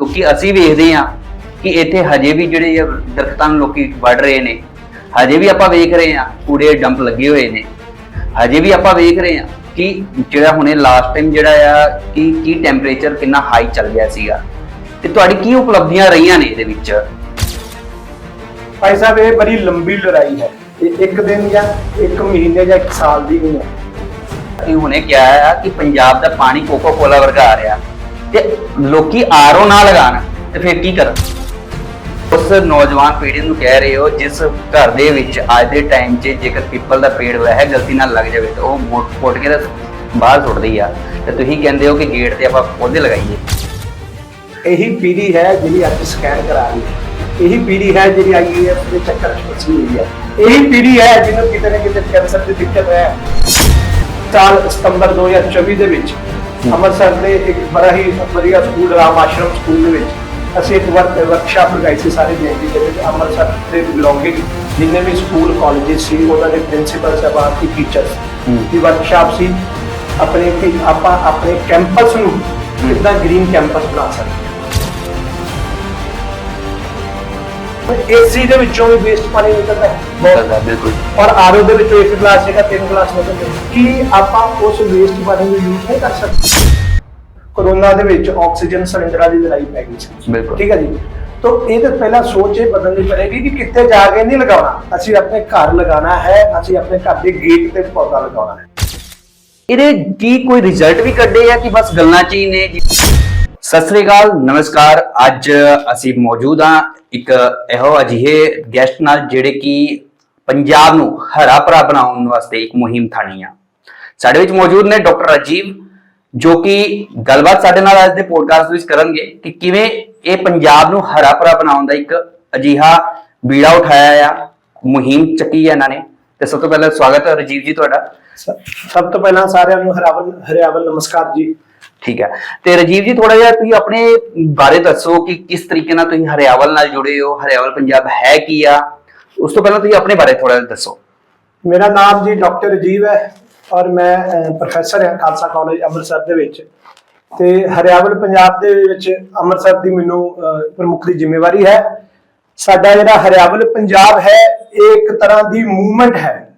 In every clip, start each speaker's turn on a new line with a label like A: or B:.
A: ਕਿਉਂਕਿ ਅਸੀਂ ਵੇਖਦੇ ਹਾਂ ਕਿ ਇੱਥੇ ਹਜੇ ਵੀ ਜਿਹੜੇ ਆ ਦਰਖਤਾਂ ਨੂੰ ਲੋਕੀ ਵੱਢ ਰਹੇ ਨੇ ਹਜੇ ਵੀ ਆਪਾਂ ਵੇਖ ਰਹੇ ਹਾਂ ਕੂੜੇ ਡੰਪ ਲੱਗੇ ਹੋਏ ਨੇ। ਹਜੇ ਵੀ ਆਪਾਂ ਵੇਖ ਰਹੇ ਹਾਂ ਕਿ ਜਿਹੜਾ ਹੁਣੇ ਲਾਸਟ ਟਾਈਮ ਜਿਹੜਾ ਆ ਕਿ ਕੀ ਟੈਂਪਰੇਚਰ ਕਿੰਨਾ ਹਾਈ ਚੱਲ ਗਿਆ ਸੀਗਾ। ਤੇ ਤੁਹਾਡੀ ਕੀ ਉਪਲਬਧੀਆਂ ਰਹੀਆਂ ਨੇ ਇਹਦੇ ਵਿੱਚ?
B: ਭਾਈ ਸਾਹਿਬ ਇਹ ਬੜੀ ਲੰਬੀ ਲੜਾਈ ਹੈ। ਇਹ ਇੱਕ ਦਿਨ ਜਾਂ ਇੱਕ ਮਹੀਨੇ ਜਾਂ ਇੱਕ ਸਾਲ ਦੀ ਨਹੀਂ। ਹੈ
A: ਕਿ ਹੁਣੇ ਕਿਹਾ ਆ ਕਿ ਪੰਜਾਬ ਦਾ ਪਾਣੀ ਕੋਕੋ ਕੋਲਾ ਵਰਗਾ ਆ ਰਿਹਾ। ਤੇ ਲੋਕੀ ਆਰਓ ਨਾ ਲਗਾਣ, ਤੇ ਫਿਰ ਕੀ ਕਰਨ? ਉਸ ਨੌਜਵਾਨ ਪੀੜ੍ਹੀ ਨੂੰ ਕਹਿ ਰਹੇ ਹੋ, ਜਿਸ ਘਰ ਦੇ ਵਿੱਚ ਅੱਜ ਦੇ ਟਾਈਮ 'ਚ ਜੇਕਰ ਪਿੱਪਲ ਦਾ ਪੇੜ ਵਹਿ ਗਲਤੀ ਨਾਲ ਲੱਗ ਜਾਵੇ, ਤਾਂ ਉਹ ਮੋਟ ਪੁੱਟ ਕੇ ਤਾਂ ਬਾਹਰ ਸੁੱਟਦੀ ਆ। ਤੇ ਤੁਸੀਂ ਕਹਿੰਦੇ ਹੋ ਕਿ ਗੇਟ ਤੇ ਆਪਾਂ ਪੌਦੇ ਲਗਾਈਏ।
B: ਇਹੀ ਪੀੜ੍ਹੀ ਹੈ ਜਿਹੜੀ ਅੱਜ ਸਕੈਨ ਕਰਾ ਰਹੀ ਹੈ। ਇਹੀ ਪੀੜ੍ਹੀ ਹੈ ਜਿਹੜੀ ਆਈਏਐਫ ਦੇ ਚੱਕਰ 'ਚ ਫਸੀ ਹੋਈ ਹੈ। ਇਹੀ ਪੀੜ੍ਹੀ ਹੈ ਜਿਹਨੂੰ ਕਿਤੇ ਨਾ ਕਿਤੇ ਕੈਂਸਰ ਦੀ ਦਿੱਕਤ ਹੈ। ਸਾਲ ਸਤੰਬਰ 2024 ਦੇ ਵਿੱਚ ਅੰਮ੍ਰਿਤਸਰ ਦੇ ਇੱਕ ਬੜਾ ਹੀ ਵਧੀਆ ਸਕੂਲ ਰਾਮ ਆਸ਼ਰਮ ਸਕੂਲ ਦੇ ਵਿੱਚ ਅਸੀਂ ਇੱਕ ਵਰਕ ਵਰਕਸ਼ਾਪ ਲਗਾਈ ਸੀ ਸਾਰੇ ਦੇਸ਼ ਦੀ ਵਿੱਚ ਅੰਮ੍ਰਿਤਸਰ ਦੇ ਬਿਲੋਂਗਿੰਗ ਜਿੰਨੇ ਵੀ ਸਕੂਲ ਕਾਲਜਸ ਸੀ ਉਹਨਾਂ ਦੇ ਪ੍ਰਿੰਸੀਪਲ ਸਾਹਿਬਾਨ ਦੀ ਟੀਚਰਸ। ਦੀ ਵਰਕਸ਼ਾਪ ਸੀ ਆਪਣੇ ਕਿ ਆਪਾਂ ਆਪਣੇ ਕੈਂਪਸ ਨੂੰ ਕਿੱਦਾਂ ਗ੍ਰੀਨ ਕੈਂਪਸ ਬਣਾ ਸਕਦੇ ਏਸੀ ਦੇ ਵਿੱਚੋਂ ਵੀ ਵੇਸਟ ਪਾਣੀ ਨਿਕਲਦਾ ਹੈ। ਬਹੁਤ
A: ਬਿਲਕੁਲ।
B: ਔਰ ਆਰਓ ਦੇ ਵਿੱਚੋਂ ਇੱਕ ਗਲਾਸ ਹੈਗਾ ਤਿੰਨ ਗਲਾਸ ਨਿਕਲਦੇ। ਕੀ ਆਪਾਂ ਉਸ ਵੇਸਟ ਪਾਣੀ ਨੂੰ ਯੂਜ਼ ਨਹੀਂ ਕਰ ਸਕਦੇ? ਕਰੋਨਾ ਦੇ ਵਿੱਚ ਆਕਸੀਜਨ ਸਿਲੰਡਰਾਂ ਦੀ ਲੜਾਈ ਪੈ ਗਈ ਸੀ।
A: ਬਿਲਕੁਲ।
B: ਠੀਕ ਹੈ ਜੀ। ਤਾਂ ਇਹ ਤਾਂ ਪਹਿਲਾਂ ਸੋਚ ਇਹ ਬਦਲਣੀ ਪੜੇਗੀ ਕਿ ਕਿੱਥੇ ਜਾ ਕੇ ਨਹੀਂ ਲਗਾਉਣਾ। ਅਸੀਂ ਆਪਣੇ ਘਰ ਲਗਾਉਣਾ ਹੈ ਅਸੀਂ ਆਪਣੇ ਘਰ ਦੇ ਗੇਟ ਤੇ ਪੌਦਾ ਲਗਾਉਣਾ ਹੈ।
A: ਇਹਦੇ ਕੀ ਕੋਈ ਰਿਜ਼ਲਟ ਵੀ ਕੱਢੇ ਆ ਕਿ ਬਸ ਗੱਲਾਂ ਚ ਹੀ ਨੇ? ਜੀ ਸਤਿ ਸ੍ਰੀ ਅਕਾਲ, ਨਮਸਕਾਰ। ਅੱਜ ਅਸੀਂ ਮੌਜੂਦ ਹਾਂ ਇੱਕ ਇਹੋ ਅਜਿਹੇ ਗੈਸਟ ਨਾਲ ਜਿਹੜੇ ਕਿ ਪੰਜਾਬ ਨੂੰ ਹਰਾ ਭਰਾ ਬਣਾਉਣ ਵਾਸਤੇ ਇੱਕ ਮੁਹਿੰਮ ਥਾਣੀ ਆ। ਸਾਡੇ ਵਿੱਚ ਮੌਜੂਦ ਨੇ ਡਾਕਟਰ ਰਾਜੀਵ, ਜੋ ਕਿ ਗੱਲਬਾਤ ਸਾਡੇ ਨਾਲ ਅੱਜ ਦੇ ਪੋਡਕਾਸਟ ਵਿੱਚ ਕਰਨਗੇ ਕਿ ਕਿਵੇਂ ਇਹ ਪੰਜਾਬ ਨੂੰ ਹਰਾ ਭਰਾ ਬਣਾਉਣ ਦਾ ਇੱਕ ਅਜਿਹਾ ਬੀੜਾ ਉਠਾਇਆ ਆ, ਮੁਹਿੰਮ ਚੱਕੀ ਹੈ ਇਹਨਾਂ ਨੇ। ਤੇ ਸਭ ਤੋਂ ਪਹਿਲਾਂ ਸਵਾਗਤ ਹੈ ਰਾਜੀਵ ਜੀ ਤੁਹਾਡਾ।
B: ਸਭ ਤੋਂ ਪਹਿਲਾਂ ਸਾਰਿਆਂ ਨੂੰ ਹਰਾਵਲ ਹਰਿਆਵਲ ਨਮਸਕਾਰ ਜੀ।
A: ਠੀਕ ਹੈ। ਤੇ ਰਾਜੀਵ ਜੀ ਥੋੜਾ ਜਿਹਾ ਤੁਸੀਂ ਆਪਣੇ ਬਾਰੇ ਦੱਸੋ ਕਿ ਕਿਸ ਤਰੀਕੇ ਨਾਲ ਤੁਸੀਂ ਹਰਿਆਵਲ ਨਾਲ ਜੁੜੇ ਹੋ? ਹਰਿਆਵਲ ਪੰਜਾਬ ਹੈ ਕੀ ਆ? ਉਸ ਤੋਂ ਪਹਿਲਾਂ ਤੁਸੀਂ ਆਪਣੇ ਬਾਰੇ ਥੋੜਾ ਜਿਹਾ ਦੱਸੋ।
B: ਮੇਰਾ ਨਾਮ ਜੀ ਡਾਕਟਰ ਰਾਜੀਵ ਹੈ ਔਰ ਮੈਂ ਪ੍ਰੋਫੈਸਰ ਹਾਂ ਖਾਲਸਾ ਕਾਲਜ ਅੰਮ੍ਰਿਤਸਰ ਦੇ ਵਿੱਚ। ਤੇ ਹਰਿਆਵਲ ਪੰਜਾਬ ਦੇ ਵਿੱਚ ਅੰਮ੍ਰਿਤਸਰ ਦੀ ਮੈਨੂੰ ਪ੍ਰਮੁੱਖ ਦੀ ਜ਼ਿੰਮੇਵਾਰੀ ਹੈ। ਸਾਡਾ ਜਿਹੜਾ ਹਰਿਆਵਲ ਪੰਜਾਬ ਹੈ, ਇਹ ਇੱਕ ਤਰ੍ਹਾਂ ਦੀ ਮੂਵਮੈਂਟ ਹੈ।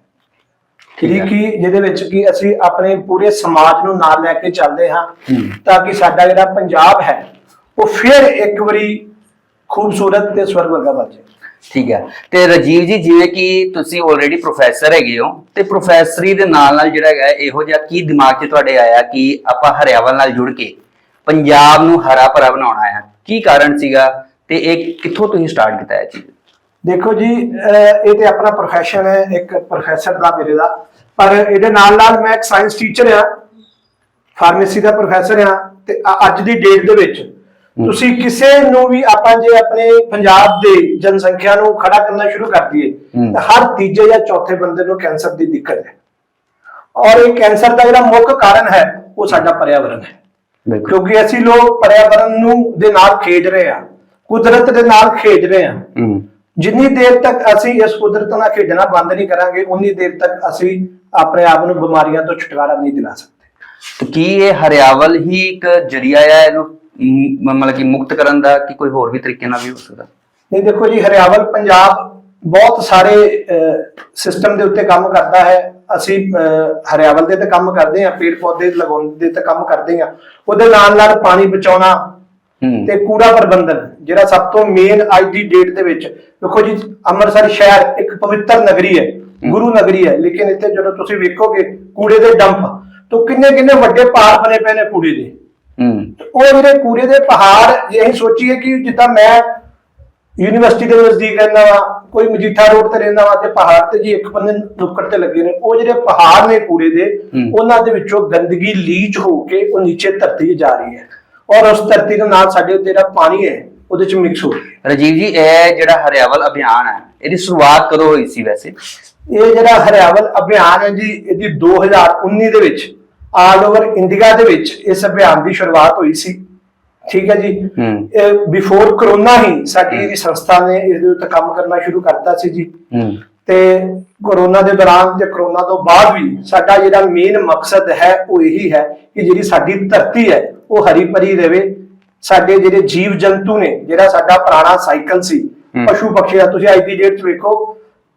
A: ਠੀਕ ਹੈ।
B: ਕਿ ਜਿਹਦੇ ਵਿੱਚ ਕਿ ਅਸੀਂ ਆਪਣੇ ਪੂਰੇ ਸਮਾਜ ਨੂੰ ਨਾਲ ਲੈ ਕੇ ਚੱਲਦੇ ਹਾਂ
A: ਹੂੰ।
B: ਤਾਂ ਕਿ ਸਾਡਾ ਜਿਹੜਾ ਪੰਜਾਬ ਹੈ ਉਹ ਫਿਰ ਇੱਕ ਵਾਰੀ ਖੂਬਸੂਰਤ ਤੇ ਸਵਰਗ ਵਰਗਾ ਬਣ ਜਾਏ।
A: ਠੀਕ ਹੈ। ਤੇ ਰਾਜੀਵ ਜੀ ਜਿਵੇਂ ਕਿ ਤੁਸੀਂ ਆਲਰੇਡੀ ਪ੍ਰੋਫੈਸਰ ਹੈਗੇ ਹੋ ਤੇ ਪ੍ਰੋਫੈਸਰੀ ਦੇ ਨਾਲ ਨਾਲ ਜਿਹੜਾ ਹੈਗਾ ਇਹੋ ਜਿਹਾ ਕੀ ਦਿਮਾਗ 'ਚ ਤੁਹਾਡੇ ਆਇਆ ਕਿ ਆਪਾਂ ਹਰਿਆਵਲ ਨਾਲ ਜੁੜ ਕੇ ਪੰਜਾਬ ਨੂੰ ਹਰਾ ਭਰਾ ਬਣਾਉਣਾ ਹੈ? ਕੀ ਕਾਰਨ ਸੀਗਾ? ਤੇ ਇਹ ਕਿੱਥੋਂ ਤੁਸੀਂ ਸਟਾਰਟ ਕੀਤਾ ਇਹ ਚੀਜ਼?
B: ਦੇਖੋ ਜੀ ਇਹ ਤੇ ਆਪਣਾ ਪ੍ਰੋਫੈਸ਼ਨ ਹੈ ਇੱਕ ਪ੍ਰੋਫੈਸਰ ਦਾ ਮੇਰੇ ਦਾ। ਪਰ ਇਹਦੇ ਨਾਲ ਨਾਲ ਮੈਂ ਇੱਕ ਸਾਇੰਸ ਟੀਚਰ ਆ ਫਾਰਮੇਸੀ ਦਾ ਪ੍ਰੋਫੈਸਰ ਆ ਤੇ ਅੱਜ ਦੀ ਡੇਟ ਦੇ ਵਿੱਚ ਤੁਸੀਂ ਕਿਸੇ ਨੂੰ ਵੀ ਆਪਾਂ ਜੇ ਆਪਣੇ ਪੰਜਾਬ ਦੇ ਜਨਸੰਖਿਆ ਨੂੰ ਖੜਾ ਕਰਨਾ ਸ਼ੁਰੂ ਕਰ ਦਈਏ। ਤਾਂ ਹਰ ਤੀਜੇ ਜਾਂ ਚੌਥੇ ਬੰਦੇ ਨੂੰ ਕੈਂਸਰ ਦੀ ਦਿੱਕਤ ਹੈ। ਔਰ ਇਹ ਕੈਂਸਰ ਦਾ ਜਿਹੜਾ ਮੁੱਖ ਕਾਰਨ ਹੈ ਉਹ ਸਾਡਾ ਪਰਿਆਵਰਣ ਹੈ। ਕਿਉਂਕਿ ਅਸੀਂ ਲੋਕ ਪਰਿਆਵਰਣ ਨੂੰ ਦੇ ਨਾਲ ਖੇਡ ਰਹੇ ਹਾਂ ਕੁਦਰਤ ਦੇ ਨਾਲ ਖੇਡ ਰਹੇ ਹੂੰ। ਜਿੰਨੀ ਦੇਰ ਤੱਕ ਅਸੀਂ ਇਸ ਕੁਦਰਤ ਨਾਲ ਖੇਡਣਾ ਬੰਦ ਨਹੀਂ ਕਰਾਂਗੇ ਉਨੀ ਦੇਰ ਤੱਕ ਅਸੀਂ ਆਪਣੇ ਆਪ ਨੂੰ ਬਿਮਾਰੀਆਂ ਤੋਂ ਛੁਟਕਾਰਾ ਨਹੀਂ ਦਿਲਾ ਸਕਦੇ।
A: ਤੇ ਕੀ ਇਹ ਹਰਿਆਵਲ ਹੀ ਇੱਕ ਜਰੀਆ ਹੈ ਇਹਨੂੰ ਮਤਲਬ ਕਿ ਮੁਕਤ ਕਰਨ ਦਾ ਕਿ ਕੋਈ ਹੋਰ ਵੀ ਤਰੀਕੇ ਨਾਲ ਵੀ ਹੋ ਸਕਦਾ?
B: ਨਹੀਂ ਦੇਖੋ ਜੀ ਹਰਿਆਵਲ ਪੰਜਾਬ ਬਹੁਤ ਸਾਰੇ ਸਿਸਟਮ ਦੇ ਉੱਤੇ ਕੰਮ ਕਰਦਾ ਹੈ। ਅਸੀਂ ਹਰਿਆਵਲ ਦੇ ਤੇ ਕੰਮ ਕਰਦੇ ਹਾਂ ਪੇੜ ਪੌਦੇ ਲਗਾਉਣ ਦੇ ਤੇ ਕੰਮ ਕਰਦੇ ਹਾਂ। ਉਹਦੇ ਨਾਲ ਨਾਲ ਪਾਣੀ ਬਚਾਉਣਾ ਤੇ ਕੂੜਾ ਪ੍ਰਬੰਧਨ ਜਿਹੜਾ ਸਭ ਤੋਂ ਮੇਨ ਅੱਜ ਦੀ ਡੇਟ ਦੇ ਵਿੱਚ ਦੇਖੋ ਜੀ ਅੰਮ੍ਰਿਤਸਰ ਸ਼ਹਿਰ ਇੱਕ ਪਵਿੱਤਰ ਨਗਰੀ ਹੈ ਗੁਰੂ ਨਗਰੀ ਹੈ ਲੇਕਿਨ ਇੱਥੇ ਜਦੋਂ ਤੁਸੀਂ ਵੇਖੋਗੇ ਕੂੜੇ ਦੇ ਡੰਪ ਤੋਂ ਕਿੰਨੇ ਕਿੰਨੇ ਵੱਡੇ ਪਹਾੜ ਬਣੇ ਪਏ ਨੇ ਕੂੜੇ ਦੇ। ਉਹ ਜਿਹੜੇ ਕੂੜੇ ਦੇ ਪਹਾੜ ਜੇ ਅਸੀਂ ਸੋਚੀਏ ਕਿ ਜਿੱਦਾਂ ਮੈਂ ਯੂਨੀਵਰਸਿਟੀ ਦੇ ਨਜ਼ਦੀਕ ਰਹਿੰਦਾ ਵਾਂ ਕੋਈ ਮਜੀਠਾ ਰੋਡ ਤੇ ਰਹਿੰਦਾ ਵਾਂ ਤੇ ਪਹਾੜ ਤੇ ਜੀ ਇੱਕ ਬੰਦੇ ਨੁੱਕੜ ਤੇ ਲੱਗੇ ਨੇ ਉਹ ਜਿਹੜੇ ਪਹਾੜ ਨੇ ਕੂੜੇ ਦੇ। ਉਹਨਾਂ ਦੇ ਵਿੱਚੋਂ ਗੰਦਗੀ ਲੀਚ ਹੋ ਕੇ ਉਹ ਨੀਚੇ ਧਰਤੀ ਜਾ ਰਹੀ ਹੈ। ਔਰ ਉਸ ਧਰਤੀ ਦੇ ਨਾਲ ਸਾਡੇ ਉੱਤੇ ਜਿਹੜਾ ਪਾਣੀ ਹੈ ਉਹਦੇ 'ਚ ਮਿਕਸ ਹੋ ਰਹੀ
A: ਰਾਜੀਵ ਜੀ ਇਹ ਜਿਹੜਾ ਹਰਿਆਵਲ ਅਭਿਆਨ ਹੈ ਇਹਦੀ ਸ਼ੁਰੂਆਤ ਕਦੋਂ ਹੋਈ ਸੀ ਵੈਸੇ?
B: ਇਹ ਜਿਹੜਾ ਹਰਿਆਵਲ ਅਭਿਆਨ ਹੈ ਜੀ ਇਹਦੀ 2019 ਦੇ ਵਿੱਚ ਆਲ ਓਵਰ ਇੰਡੀਆ ਦੇ ਵਿੱਚ ਇਸ ਅਭਿਆਨ ਦੀ ਸ਼ੁਰੂਆਤ ਹੋਈ ਸੀ। ਠੀਕ ਹੈ ਜੀ?
A: ਹੂੰ।
B: ਬਿਫੋਰ ਕਰੋਨਾ ਹੀ ਸਾਡੀ ਜਿਹੜੀ ਸੰਸਥਾ ਨੇ ਇਸ ਦੇ ਉੱਤੇ ਕੰਮ ਕਰਨਾ ਸ਼ੁਰੂ ਕਰਤਾ ਸੀ ਜੀ। ਤੇ ਕਰੋਨਾ ਦੇ ਦੌਰਾਨ ਤੇ ਕਰੋਨਾ ਤੋਂ ਬਾਅਦ ਵੀ ਸਾਡਾ ਜਿਹੜਾ ਮੇਨ ਮਕਸਦ ਹੈ ਉਹ ਇਹੀ ਹੈ ਕਿ ਜਿਹੜੀ ਸਾਡੀ ਧਰਤੀ ਹੈ ਉਹ ਹਰੀ ਭਰੀ ਰਵੇ ਸਾਡੇ ਜਿਹੜੇ ਜੀਵ ਜੰਤੂ ਨੇ ਜਿਹੜਾ ਸਾਡਾ ਪੁਰਾਣਾ ਸਾਈਕਲ ਸੀ। ਪਸ਼ੂ ਪਕਸ਼ੀ ਦਾ ਤੁਸੀਂ ਅੱਜ ਦੀ ਡੇਟ 'ਚ ਵੇਖੋ